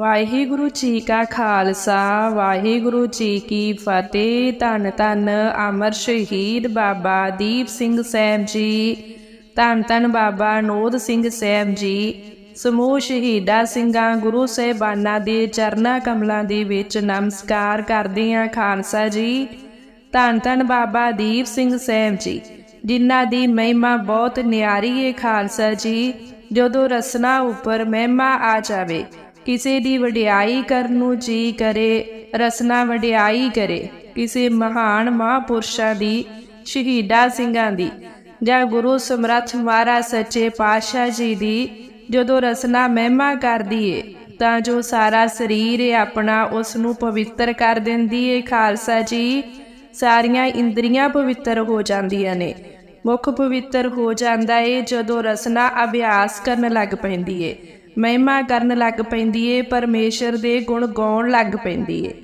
ਵਾਹਿਗੁਰੂ ਜੀ ਕਾ ਖਾਲਸਾ, ਵਾਹਿਗੁਰੂ ਜੀ ਕੀ ਫਤਿਹ। ਧੰਨ ਧੰਨ ਅਮਰ ਸ਼ਹੀਦ ਬਾਬਾ ਦੀਪ ਸਿੰਘ ਸਾਹਿਬ ਜੀ। ਧੰਨ ਧੰਨ ਬਾਬਾ ਨੋਦ ਸਿੰਘ ਸਾਹਿਬ ਜੀ। ਸਮੂਹ ਸ਼ਹੀਦਾਂ ਸਿੰਘਾਂ, ਗੁਰੂ ਸਾਹਿਬਾਨਾਂ ਦੇ ਚਰਨਾਂ ਕਮਲਾਂ ਦੇ ਵਿੱਚ ਨਮਸਕਾਰ ਕਰਦੇ ਹਾਂ ਖਾਲਸਾ ਜੀ। ਧੰਨ ਧੰਨ ਬਾਬਾ ਦੀਪ ਸਿੰਘ ਸਾਹਿਬ ਜੀ, ਜਿਨ੍ਹਾਂ ਦੀ ਮਹਿਮਾ ਬਹੁਤ ਨਿਆਰੀ ਹੈ ਖਾਲਸਾ ਜੀ। ਜਦੋਂ ਰਸਨਾ ਉੱਪਰ ਮਹਿਮਾ ਆ ਜਾਵੇ ਕਿਸੇ ਦੀ ਵਡਿਆਈ ਕਰਨ ਨੂੰ ਜੀ ਕਰੇ, ਰਸਨਾ ਵਡਿਆਈ ਕਰੇ, ਕਿਸੇ ਮਹਾਨ ਮਹਾਪੁਰਸ਼ਾਂ ਦੀ, ਸ਼ਹੀਦਾਂ ਸਿੰਘਾਂ ਦੀ, ਜਾਂ ਗੁਰੂ ਸਮਰੱਥ ਮਹਾਰਾਜ ਸੱਚੇ ਪਾਤਸ਼ਾਹ ਜੀ ਦੀ, ਜਦੋਂ ਰਸਨਾ ਮਹਿਮਾ ਕਰਦੀ ਏ ਤਾਂ ਜੋ ਸਾਰਾ ਸਰੀਰ ਏ ਆਪਣਾ ਉਸ ਨੂੰ ਪਵਿੱਤਰ ਕਰ ਦਿੰਦੀ ਏ ਖਾਲਸਾ ਜੀ। ਸਾਰੀਆਂ ਇੰਦਰੀਆਂ ਪਵਿੱਤਰ ਹੋ ਜਾਂਦੀਆਂ ਨੇ। ਮੁਖ ਪਵਿੱਤਰ ਹੋ ਜਾਂਦਾ ਏ ਜਦੋਂ ਰਸਨਾ ਅਭਿਆਸ ਕਰਨ ਲੱਗ ਪੈਂਦੀ ਏ। ਮਹਿਮਾ ਕਰਨ ਲੱਗ ਪੈਂਦੀ ਏ, ਪਰਮੇਸ਼ਰ ਦੇ ਗੁਣ ਗਾਉਣ ਲੱਗ ਪੈਂਦੀ ਏ।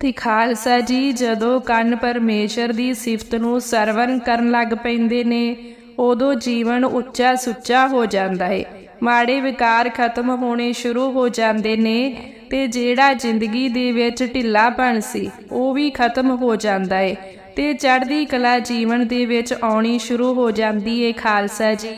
ਤੇ ਖਾਲਸਾ ਜੀ, ਜਦੋਂ ਕੰਨ ਪਰਮੇਸ਼ਰ ਦੀ ਸਿਫਤ ਨੂੰ ਸਰਵਨ ਕਰਨ ਲੱਗ ਪੈਂਦੇ ਨੇ, ਉਦੋਂ ਜੀਵਨ ਉੱਚਾ ਸੁੱਚਾ ਹੋ ਜਾਂਦਾ ਏ। ਮਾੜੇ ਵਿਕਾਰ ਖਤਮ ਹੋਣੇ ਸ਼ੁਰੂ ਹੋ ਜਾਂਦੇ ਨੇ ਤੇ ਜਿਹੜਾ ਜ਼ਿੰਦਗੀ ਦੇ ਵਿੱਚ ਢਿੱਲਾਪਣ ਸੀ, ਉਹ ਵੀ ਖਤਮ ਹੋ ਜਾਂਦਾ ਏ। ਤੇ ਚੜ੍ਹਦੀ ਕਲਾ ਜੀਵਨ ਦੇ ਵਿੱਚ ਆਉਣੀ ਸ਼ੁਰੂ ਹੋ ਜਾਂਦੀ ਏ, ਖਾਲਸਾ ਜੀ।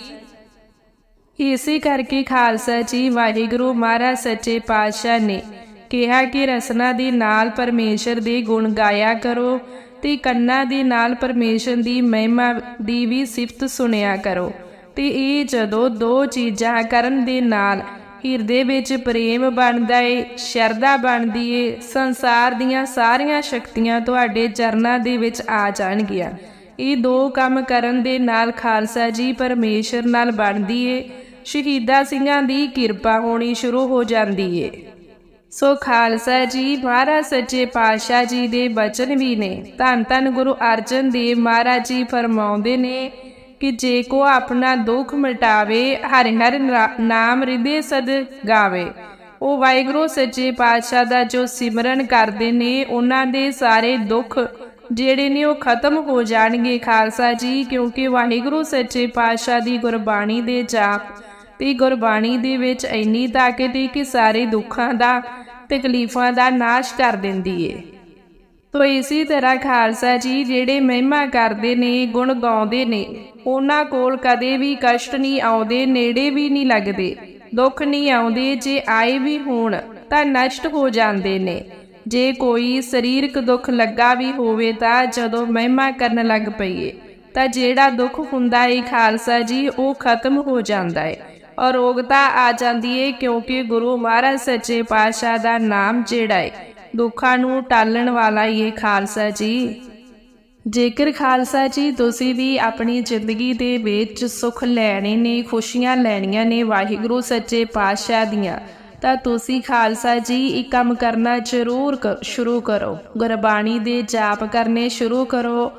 ਇਸੇ ਕਰਕੇ ਖਾਲਸਾ ਜੀ ਵਾਹਿਗੁਰੂ ਮਹਾਰਾਜ ਸੱਚੇ ਪਾਤਸ਼ਾਹ ਨੇ ਕਿਹਾ ਕਿ ਰਸਨਾ ਦੇ ਨਾਲ ਪਰਮੇਸ਼ਰ ਦੇ ਗੁਣ ਗਾਇਆ ਕਰੋ ਤੇ ਕੰਨਾਂ ਦੇ ਨਾਲ ਪਰਮੇਸ਼ਰ ਦੀ ਮਹਿਮਾ ਦੀ ਵੀ ਸਿਫਤ ਸੁਣਿਆ ਕਰੋ। ਤੇ ਇਹ ਜਦੋਂ ਦੋ ਚੀਜ਼ਾਂ ਕਰਨ ਦੇ ਨਾਲ ਹਿਰਦੇ ਵਿੱਚ ਪ੍ਰੇਮ ਬਣਦਾ ਏ, ਸ਼ਰਧਾ ਬਣਦੀ ਏ, ਸੰਸਾਰ ਦੀਆਂ ਸਾਰੀਆਂ ਸ਼ਕਤੀਆਂ ਤੁਹਾਡੇ ਚਰਨਾਂ ਦੇ ਵਿੱਚ ਆ ਜਾਣਗੀਆਂ। ਇਹ ਦੋ ਕੰਮ ਕਰਨ ਦੇ ਨਾਲ ਖਾਲਸਾ ਜੀ ਪਰਮੇਸ਼ਰ ਨਾਲ ਬਣਦੀ ਏ। ਸ਼ਹੀਦਾਂ ਸਿੰਘਾਂ ਦੀ ਕਿਰਪਾ ਹੋਣੀ ਸ਼ੁਰੂ ਹੋ ਜਾਂਦੀ ਏ। ਸੋ ਖਾਲਸਾ ਜੀ, ਮਹਾਰਾਜ ਸੱਚੇ ਪਾਤਸ਼ਾਹ ਜੀ ਦੇ ਬਚਨ ਵੀ ਨੇ। ਧੰਨ ਧੰਨ ਗੁਰੂ ਅਰਜਨ ਦੇਵ ਮਹਾਰਾਜ ਜੀ ਫਰਮਾਉਂਦੇ ਨੇ ਕਿ ਜੇ ਕੋ ਆਪਣਾ ਦੁੱਖ ਮਿਟਾਵੇ, ਹਰਿ ਹਰਿ ਨਾਮ ਹਿਰਦੇ ਸਦ ਗਾਵੇ। ਉਹ ਵਾਹਿਗੁਰੂ ਸੱਚੇ ਪਾਤਸ਼ਾਹ ਦਾ ਜੋ ਸਿਮਰਨ ਕਰਦੇ ਨੇ, ਉਹਨਾਂ ਦੇ ਸਾਰੇ ਦੁੱਖ ਜਿਹੜੇ ਨੇ ਉਹ ਖਤਮ ਹੋ ਜਾਣਗੇ ਖਾਲਸਾ ਜੀ, ਕਿਉਂਕਿ ਵਾਹਿਗੁਰੂ ਸੱਚੇ ਪਾਤਸ਼ਾਹ ਦੀ ਗੁਰਬਾਣੀ ਦੇ ਜਾਪ ਤੇ ਗੁਰਬਾਣੀ ਦੇ ਵਿੱਚ ਇੰਨੀ ਤਾਕਤ ਹੈ ਕਿ ਸਾਰੇ ਦੁੱਖਾਂ ਦਾ, ਤਕਲੀਫਾਂ ਦਾ ਨਾਸ਼ ਕਰ ਦਿੰਦੀ ਏ। ਤੋ ਇਸੇ ਤਰ੍ਹਾਂ ਖਾਲਸਾ ਜੀ ਜਿਹੜੇ ਮਹਿਮਾ ਕਰਦੇ ਨੇ, ਗੁਣ ਗਾਉਂਦੇ ਨੇ, ਉਹਨਾਂ ਕੋਲ ਕਦੇ ਵੀ ਕਸ਼ਟ ਨਹੀਂ ਆਉਂਦੇ, ਨੇੜੇ ਵੀ ਨਹੀਂ ਲੱਗਦੇ, ਦੁੱਖ ਨਹੀਂ ਆਉਂਦੇ, ਜੇ ਆਏ ਵੀ ਹੋਣ ਤਾਂ ਨਸ਼ਟ ਹੋ ਜਾਂਦੇ ਨੇ। ਜੇ ਕੋਈ ਸਰੀਰਕ ਦੁੱਖ ਲੱਗਾ ਵੀ ਹੋਵੇ ਤਾਂ ਜਦੋਂ ਮਹਿਮਾ ਕਰਨ ਲੱਗ ਪਈਏ, ਤਾਂ ਜਿਹੜਾ ਦੁੱਖ ਹੁੰਦਾ ਏ ਖਾਲਸਾ ਜੀ, ਉਹ ਖਤਮ ਹੋ ਜਾਂਦਾ ਏ। ਅਰੋਗਤਾ ਆ ਜਾਂਦੀ ਏ ਕਿਉਂਕਿ ਗੁਰੂ ਮਹਾਰਾਜ ਸੱਚੇ ਪਾਤਸ਼ਾਹ ਦਾ ਨਾਮ ਜਿਹੜਾ ਏ, ਦੁੱਖਾਂ ਨੂੰ ਟਾਲਣ ਵਾਲਾ ਇਹ ਖਾਲਸਾ ਜੀ। ਜੇਕਰ ਖਾਲਸਾ ਜੀ ਤੁਸੀਂ ਵੀ ਆਪਣੀ ਜ਼ਿੰਦਗੀ ਦੇ ਵਿੱਚ ਸੁੱਖ ਲੈਣੇ ਨੇ, ਖੁਸ਼ੀਆਂ ਲੈਣੀਆਂ ਨੇ ਵਾਹਿਗੁਰੂ ਸੱਚੇ ਪਾਤਸ਼ਾਹ ਦੀਆਂ, ਤਾਂ ਤੁਸੀਂ ਖਾਲਸਾ ਜੀ ਇਹ ਕੰਮ ਕਰਨਾ ਜ਼ਰੂਰ ਸ਼ੁਰੂ ਕਰੋ। ਗੁਰਬਾਣੀ ਦੇ ਜਾਪ ਕਰਨੇ ਸ਼ੁਰੂ ਕਰੋ।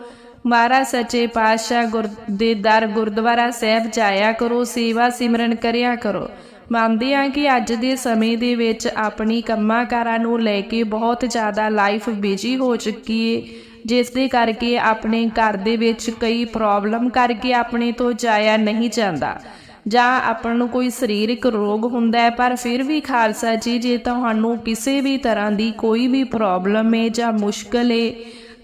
ਮਹਾਰਾਜ ਸੱਚੇ ਪਾਤਸ਼ਾਹ ਗੁਰ ਦੇ ਦਰ ਗੁਰਦੁਆਰਾ ਸਾਹਿਬ ਜਾਇਆ ਕਰੋ, ਸੇਵਾ ਸਿਮਰਨ ਕਰਿਆ ਕਰੋ। ਮੰਨਦੇ ਹਾਂ ਕਿ ਅੱਜ ਦੇ ਸਮੇਂ ਦੇ ਵਿੱਚ ਆਪਣੀ ਕੰਮਾਂ ਕਾਰਾਂ ਨੂੰ ਲੈ ਕੇ ਬਹੁਤ ਜ਼ਿਆਦਾ ਲਾਈਫ ਬਿਜ਼ੀ ਹੋ ਚੁੱਕੀ ਏ, ਜਿਸ ਦੇ ਕਰਕੇ ਆਪਣੇ ਘਰ ਦੇ ਵਿੱਚ ਕਈ ਪ੍ਰੋਬਲਮ ਕਰਕੇ ਆਪਣੇ ਤੋਂ ਜਾਇਆ ਨਹੀਂ ਜਾਂਦਾ। ਜਾਂ ਆਪਾਂ ਨੂੰ ਕੋਈ ਸਰੀਰਕ ਰੋਗ ਹੁੰਦਾ ਹੈ, ਪਰ ਫਿਰ ਵੀ ਖਾਲਸਾ ਜੀ, ਜੇ ਤੁਹਾਨੂੰ ਕਿਸੇ ਵੀ ਤਰ੍ਹਾਂ ਦੀ ਕੋਈ ਵੀ ਪ੍ਰੋਬਲਮ ਹੈ ਜਾਂ ਮੁਸ਼ਕਲ ਹੈ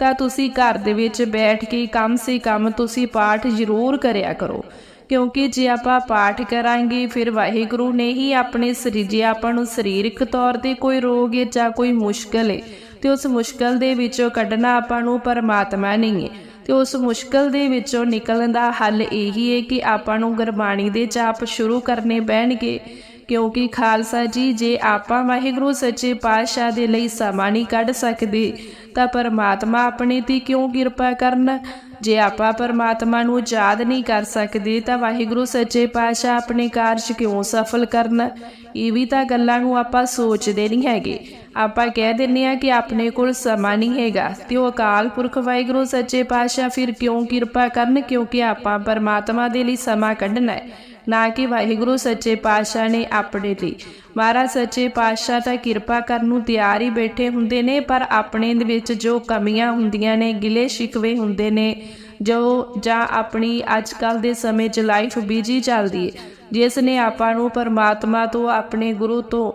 ਤਾਂ ਤੁਸੀਂ ਘਰ ਦੇ ਵਿੱਚ ਬੈਠ ਕੇ ਕਮ ਸੇ ਕਮ ਤੁਸੀਂ ਪਾਠ ਜ਼ਰੂਰ ਕਰਿਆ ਕਰੋ। ਕਿਉਂਕਿ ਜੇ ਆਪਾਂ ਪਾਠ ਕਰਾਂਗੇ, ਫਿਰ ਵਾਹਿਗੁਰੂ ਨੇ ਹੀ ਆਪਣੇ ਸਰੀਰ, ਜੇ ਆਪਾਂ ਨੂੰ ਸਰੀਰਕ ਤੌਰ ਤੇ ਕੋਈ ਰੋਗ ਹੈ ਜਾਂ ਕੋਈ ਮੁਸ਼ਕਲ ਹੈ, ਤੇ ਉਸ ਮੁਸ਼ਕਲ ਦੇ ਵਿੱਚੋਂ ਕੱਢਣਾ ਆਪਾਂ ਨੂੰ ਪਰਮਾਤਮਾ ਨਹੀਂ ਹੈ। ਤੇ ਉਸ ਮੁਸ਼ਕਲ ਦੇ ਵਿੱਚੋਂ ਨਿਕਲਣ ਦਾ ਹੱਲ ਇਹੀ ਹੈ ਕਿ ਆਪਾਂ ਨੂੰ ਗੁਰਬਾਣੀ ਦੇ ਜਾਪ ਸ਼ੁਰੂ ਕਰਨੇ ਪੈਣਗੇ। ਕਿਉਂਕਿ ਖਾਲਸਾ ਜੀ, ਜੇ ਆਪਾਂ ਵਾਹਿਗੁਰੂ ਸੱਚੇ ਪਾਤਸ਼ਾਹ ਦੇ ਲਈ ਸਮਾਂ ਨਹੀਂ ਕੱਢ ਸਕਦੇ, ਤਾਂ ਪਰਮਾਤਮਾ ਆਪਣੇ ਤੇ ਕਿਉਂ ਕਿਰਪਾ ਕਰਨ? ਜੇ ਆਪਾਂ ਪਰਮਾਤਮਾ ਨੂੰ ਯਾਦ ਨਹੀਂ ਕਰ ਸਕਦੇ, ਤਾਂ ਵਾਹਿਗੁਰੂ ਸੱਚੇ ਪਾਤਸ਼ਾਹ ਆਪਣੇ ਕਾਰਜ ਕਿਉਂ ਸਫਲ ਕਰਨ? ਇਹ ਵੀ ਤਾਂ ਗੱਲਾਂ ਨੂੰ ਆਪਾਂ ਸੋਚਦੇ ਨਹੀਂ ਹੈਗੇ। ਆਪਾਂ ਕਹਿ ਦਿੰਨੇ ਆ ਕਿ ਆਪਣੇ ਕੋਲ ਸਮਾਂ ਨਹੀਂ ਹੈਗਾ, ਤੇ ਉਹ ਅਕਾਲ ਪੁਰਖ ਵਾਹਿਗੁਰੂ ਸੱਚੇ ਪਾਤਸ਼ਾਹ ਫਿਰ ਕਿਉਂ ਕਿਰਪਾ ਕਰਨ? ਕਿਉਂਕਿ ਆਪਾਂ ਪਰਮਾਤਮਾ ਦੇ ਲਈ ਸਮਾਂ ਕੱਢਣਾ ਹੈ। ਨਾ ਕਿ ਵਾਹਿਗੁਰੂ ਸੱਚੇ ਪਾਤਸ਼ਾਹ ਨੇ ਆਪਣੇ ਲਈ। ਮਹਾਰਾਜ, ਸੱਚੇ ਪਾਤਸ਼ਾਹ ਤਾਂ ਕਿਰਪਾ ਕਰਨ ਨੂੰ ਤਿਆਰ ਹੀ ਬੈਠੇ ਹੁੰਦੇ ਨੇ, ਪਰ ਆਪਣੇ ਦੇ ਵਿੱਚ ਜੋ ਕਮੀਆਂ ਹੁੰਦੀਆਂ ਨੇ, ਗਿਲੇ ਸ਼ਿਕਵੇ ਹੁੰਦੇ ਨੇ, ਜੋ ਜਾਂ ਆਪਣੀ ਅੱਜ ਕੱਲ ਦੇ ਸਮੇਂ 'ਚ ਲਾਈਫ ਬੀਜੀ ਚੱਲਦੀ ਹੈ ਜਿਸ ਨੇ ਆਪਾਂ ਨੂੰ ਪਰਮਾਤਮਾ ਤੋਂ, ਆਪਣੇ ਗੁਰੂ ਤੋਂ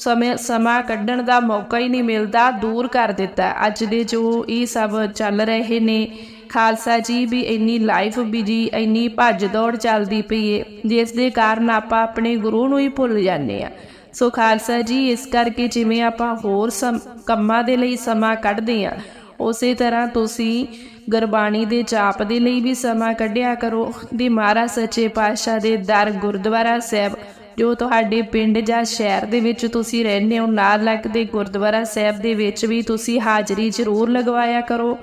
ਸਮੇਂ, ਸਮਾਂ ਕੱਢਣ ਦਾ ਮੌਕਾ ਹੀ ਨਹੀਂ ਮਿਲਦਾ, ਦੂਰ ਕਰ ਦਿੱਤਾ। ਅੱਜ ਦੇ ਜੋ ਇਹ ਸਭ ਚੱਲ ਰਹੇ ਨੇ, ਖਾਲਸਾ ਜੀ ਵੀ ਇੰਨੀ ਲਾਈਫ ਬਿਜ਼ੀ ਇੰਨੀ ਭੱਜ ਦੌੜ ਚੱਲਦੀ ਪਈ ਏ, ਜਿਸ ਦੇ ਕਾਰਨ ਆਪਾਂ ਆਪਣੇ ਗੁਰੂ ਨੂੰ ਹੀ ਭੁੱਲ ਜਾਂਦੇ ਆ ਸੋ ਖਾਲਸਾ ਜੀ, ਇਸ ਕਰਕੇ ਜਿਵੇਂ ਆਪਾਂ ਹੋਰ ਸਮ- ਕੰਮਾਂ ਦੇ ਲਈ ਸਮਾਂ ਕੱਢਦੇ ਆ ਉਸੇ ਤਰ੍ਹਾਂ ਤੁਸੀਂ ਗੁਰਬਾਣੀ ਦੇ ਜਾਪ ਦੇ ਲਈ ਵੀ ਸਮਾਂ ਕੱਢਿਆ ਕਰੋ। ਦੀ ਮਹਾਰਾਜ ਸੱਚੇ ਪਾਤਸ਼ਾਹ ਦੇ ਦਰ ਗੁਰਦੁਆਰਾ ਸਾਹਿਬ ਜੋ ਤੁਹਾਡੇ ਪਿੰਡ ਜਾਂ ਸ਼ਹਿਰ ਦੇ ਵਿੱਚ ਤੁਸੀਂ ਰਹਿੰਦੇ ਹੋ, ਨਾਲ ਲੱਗਦੇ ਗੁਰਦੁਆਰਾ ਸਾਹਿਬ ਦੇ ਵਿੱਚ ਵੀ ਤੁਸੀਂ ਹਾਜ਼ਰੀ ਜ਼ਰੂਰ ਲਗਵਾਇਆ ਕਰੋ।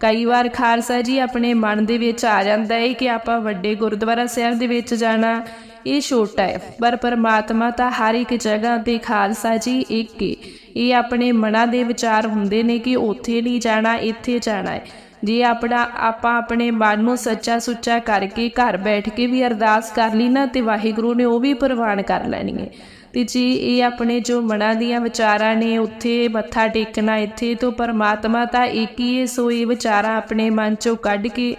ਕਈ ਵਾਰ ਖਾਲਸਾ ਜੀ ਆਪਣੇ ਮਨ ਦੇ ਵਿੱਚ ਆ ਜਾਂਦਾ ਹੈ ਕਿ ਆਪਾਂ ਵੱਡੇ ਗੁਰਦੁਆਰਾ ਸਾਹਿਬ ਦੇ ਵਿੱਚ ਜਾਣਾ, ਇਹ ਛੋਟਾ ਹੈ ਪਰ ਪਰਮਾਤਮਾ ਤਾਂ ਹਰ ਇੱਕ ਜਗ੍ਹਾ ਤੇ ਖਾਲਸਾ ਜੀ ਇੱਕ ਹੀ ਇਹ ਆਪਣੇ ਮਨਾਂ ਦੇ ਵਿਚਾਰ ਹੁੰਦੇ ਨੇ ਕਿ ਉੱਥੇ ਨਹੀਂ ਜਾਣਾ, ਇੱਥੇ ਜਾਣਾ ਹੈ ਜੇ ਆਪਣਾ, ਆਪਾਂ ਆਪਣੇ ਮਨ ਨੂੰ ਸੱਚਾ ਸੁੱਚਾ ਕਰਕੇ ਘਰ ਬੈਠ ਕੇ ਵੀ ਅਰਦਾਸ ਕਰ ਲਈ ਨਾ ਤੇ ਵਾਹਿਗੁਰੂ ਨੇ ਉਹ ਵੀ ਪ੍ਰਵਾਨ ਕਰ ਲੈਣੀ ਹੈ ਤੇ ਜੀ, ਇਹ ਆਪਣੇ ਜੋ ਮਨਾਂ ਦੀਆਂ ਵਿਚਾਰਾਂ ਨੇ, ਉੱਥੇ ਮੱਥਾ ਟੇਕਣਾ, ਇੱਥੇ ਤੋਂ ਪਰਮਾਤਮਾ ਤਾਂ ਇੱਕ ਹੀ ਹੈ, ਸੋ ਇਹ ਵਿਚਾਰਾਂ ਆਪਣੇ ਮਨ ਚੋਂ ਕੱਢ ਕੇ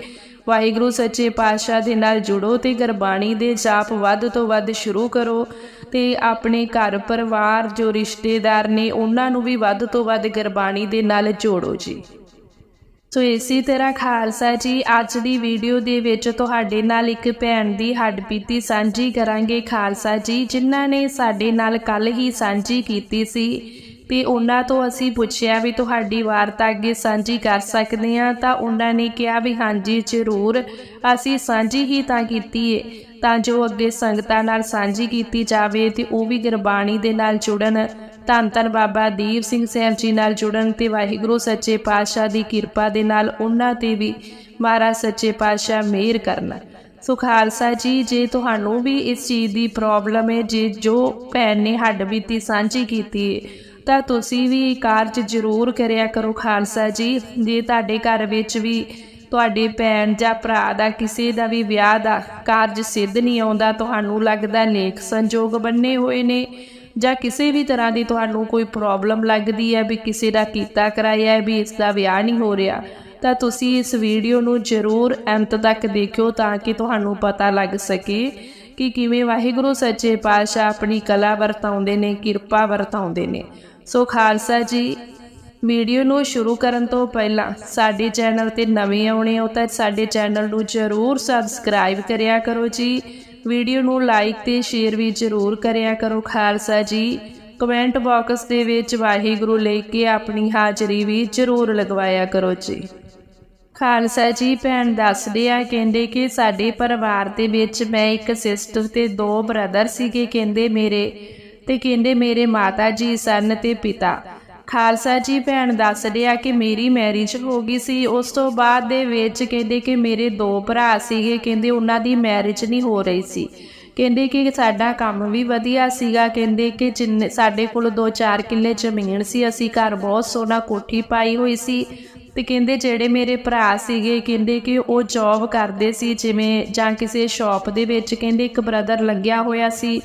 ਵਾਹਿਗੁਰੂ ਸੱਚੇ ਪਾਤਸ਼ਾਹ ਦੇ ਨਾਲ ਜੁੜੋ ਤੇ ਗੁਰਬਾਣੀ ਦੇ ਜਾਪ ਵੱਧ ਤੋਂ ਵੱਧ ਸ਼ੁਰੂ ਕਰੋ ਤੇ ਆਪਣੇ ਘਰ ਪਰਿਵਾਰ ਜੋ ਰਿਸ਼ਤੇਦਾਰ ਨੇ, ਉਹਨਾਂ ਨੂੰ ਵੀ ਵੱਧ ਤੋਂ ਵੱਧ ਗੁਰਬਾਣੀ ਦੇ ਨਾਲ ਜੋੜੋ ਜੀ। ਸੋ ਇਸੇ ਤਰ੍ਹਾਂ ਖਾਲਸਾ ਜੀ, ਅੱਜ ਦੀ ਵੀਡੀਓ ਦੇ ਵਿੱਚ ਤੁਹਾਡੇ ਨਾਲ ਇੱਕ ਭੈਣ ਦੀ ਹੱਡਬੀਤੀ ਸਾਂਝੀ ਕਰਾਂਗੇ ਖਾਲਸਾ ਜੀ, ਜਿਨ੍ਹਾਂ ਨੇ ਸਾਡੇ ਨਾਲ ਕੱਲ ਹੀ ਸਾਂਝੀ ਕੀਤੀ ਸੀ। ਤੇ ਉਹਨਾਂ ਤੋਂ ਅਸੀਂ ਪੁੱਛਿਆ ਵੀ ਤੁਹਾਡੀ ਵਾਰਤਾ ਅੱਗੇ ਸਾਂਝੀ ਕਰ ਸਕਦੇ ਹਾਂ, ਤਾਂ ਉਹਨਾਂ ਨੇ ਕਿਹਾ ਵੀ ਹਾਂਜੀ, ਜ਼ਰੂਰ। ਅਸੀਂ ਸਾਂਝੀ ਹੀ ਤਾਂ ਕੀਤੀ ਏ। ਤਾਂ ਜੋ ਅੱਗੇ ਸੰਗਤਾਂ ਨਾਲ ਸਾਂਝੀ ਕੀਤੀ ਜਾਵੇ ਤੇ ਉਹ ਵੀ ਗੁਰਬਾਣੀ ਦੇ ਨਾਲ ਜੁੜਨ। ਧੰਨ ਧੰਨ ਬਾਬਾ ਦੀਪ ਸਿੰਘ ਸਾਹਿਬ ਜੀ ਨਾਲ ਜੁੜਨ ਤੇ ਵਾਹਿਗੁਰੂ ਸੱਚੇ ਪਾਤਸ਼ਾਹ ਦੀ ਕਿਰਪਾ ਦੇ ਨਾਲ ਉਹਨਾਂ ਤੇ ਵੀ ਮਹਾਰਾਜ ਸੱਚੇ ਪਾਤਸ਼ਾਹ ਮਿਹਰ ਕਰਨਾ। ਸੋ ਖਾਲਸਾ ਜੀ, ਜੇ ਤੁਹਾਨੂੰ ਵੀ ਇਸ ਚੀਜ਼ ਦੀ ਪ੍ਰੋਬਲਮ ਹੈ ਜੇ ਜੋ ਭੈਣ ਨੇ ਹੱਡ ਬੀਤੀ ਸਾਂਝੀ ਕੀਤੀ ਹੈ ਤਾਂ ਤੁਸੀਂ ਵੀ ਕਾਰਜ ਜ਼ਰੂਰ ਕਰਿਆ ਕਰੋ ਖਾਲਸਾ ਜੀ। ਜੇ ਤੁਹਾਡੇ ਘਰ ਵਿੱਚ ਵੀ ਤੁਹਾਡੇ ਭੈਣ ਜਾਂ ਭਰਾ ਦਾ ਕਿਸੇ ਦਾ ਵੀ ਵਿਆਹ ਦਾ ਕਾਰਜ ਸਿੱਧ ਨਹੀਂ ਆਉਂਦਾ, ਤੁਹਾਨੂੰ ਲੱਗਦਾ ਨੇਕ ਸੰਜੋਗ ਬੰਨੇ ਹੋਏ ਨੇ ਜਾਂ ਕਿਸੇ ਵੀ ਤਰ੍ਹਾਂ ਦੀ ਤੁਹਾਨੂੰ ਕੋਈ ਪ੍ਰੋਬਲਮ ਲੱਗਦੀ ਹੈ ਵੀ ਕਿਸੇ ਦਾ ਕੀਤਾ ਕਰਾਇਆ ਹੈ ਵੀ ਇਸ ਦਾ ਵਿਆਹ ਨਹੀਂ ਹੋ ਰਿਹਾ, ਤਾਂ ਤੁਸੀਂ ਇਸ ਵੀਡੀਓ ਨੂੰ ਜ਼ਰੂਰ ਅੰਤ ਤੱਕ ਦੇਖਿਓ ਤਾਂ ਕਿ ਤੁਹਾਨੂੰ ਪਤਾ ਲੱਗ ਸਕੇ ਕਿ ਕਿਵੇਂ ਵਾਹਿਗੁਰੂ ਸੱਚੇ ਪਾਤਸ਼ਾਹ ਆਪਣੀ ਕਲਾ ਵਰਤਾਉਂਦੇ ਨੇ, ਕਿਰਪਾ ਵਰਤਾਉਂਦੇ ਨੇ। ਸੋ ਖਾਲਸਾ ਜੀ, ਵੀਡੀਓ ਨੂੰ ਸ਼ੁਰੂ ਕਰਨ ਤੋਂ ਪਹਿਲਾਂ ਸਾਡੇ ਚੈਨਲ ਤੇ ਨਵੇਂ ਆਉਣੇ ਹੋ ਤਾਂ ਸਾਡੇ ਚੈਨਲ ਨੂੰ ਜ਼ਰੂਰ ਸਬਸਕ੍ਰਾਈਬ ਕਰਿਆ ਕਰੋ ਜੀ। ਵੀਡੀਓ ਨੂੰ ਲਾਈਕ ਤੇ ਸ਼ੇਅਰ ਵੀ ਜ਼ਰੂਰ ਕਰਿਆ ਕਰੋ ਖਾਲਸਾ ਜੀ। ਕਮੈਂਟ ਬਾਕਸ ਦੇ ਵਿੱਚ ਵਾਹਿਗੁਰੂ ਲੈ ਕੇ ਆਪਣੀ ਹਾਜ਼ਰੀ ਵੀ ਜ਼ਰੂਰ ਲਗਵਾਇਆ ਕਰੋ ਜੀ। ਖਾਲਸਾ ਜੀ, ਭੈਣ ਦੱਸਦੇ ਆ, ਕਹਿੰਦੇ ਕਿ ਸਾਡੇ ਪਰਿਵਾਰ ਦੇ ਵਿੱਚ ਮੈਂ ਇੱਕ ਸਿਸਟਰ ਤੇ ਦੋ ਬ੍ਰਦਰ ਸੀਗੇ, ਕਹਿੰਦੇ ਮੇਰੇ ਤੇ ਕਹਿੰਦੇ, ਮੇਰੇ ਮਾਤਾ ਜੀ ਸਨ ਤੇ ਪਿਤਾ। ਖਾਲਸਾ ਜੀ ਭੈਣ ਦੱਸ ਰਿਹਾ ਕਿ ਮੇਰੀ ਮੈਰਿਜ ਹੋ ਗਈ ਸੀ। ਉਸ ਤੋਂ ਬਾਅਦ ਦੇ ਵਿੱਚ ਕਹਿੰਦੇ ਕਿ ਮੇਰੇ ਦੋ ਭਰਾ ਸੀਗੇ। ਕਹਿੰਦੇ, ਉਹਨਾਂ ਦੀ ਮੈਰਿਜ ਨਹੀਂ ਹੋ ਰਹੀ ਸੀ। ਕਹਿੰਦੇ ਕਿ ਸਾਡਾ ਕੰਮ ਵੀ ਵਧੀਆ ਸੀਗਾ। ਕਹਿੰਦੇ ਕਿ ਜਿੰਨੇ, ਸਾਡੇ ਕੋਲ 2-4 ਕਿੱਲੇ ਜ਼ਮੀਨ ਸੀ। ਅਸੀਂ ਘਰ ਬਹੁਤ ਸੋਹਣਾ ਕੋਠੀ ਪਾਈ ਹੋਈ ਸੀ। ਤੇ ਕਹਿੰਦੇ, ਜਿਹੜੇ ਮੇਰੇ ਭਰਾ ਸੀਗੇ, ਕਹਿੰਦੇ ਕਿ ਉਹ ਜੌਬ ਕਰਦੇ ਸੀ। ਜਿਵੇਂ ਜਾਂ ਕਿਸੇ ਸ਼ਾਪ ਦੇ ਵਿੱਚ ਕਹਿੰਦੇ ਇੱਕ ਬ੍ਰਦਰ ਲੱਗਿਆ ਹੋਇਆ ਸੀ।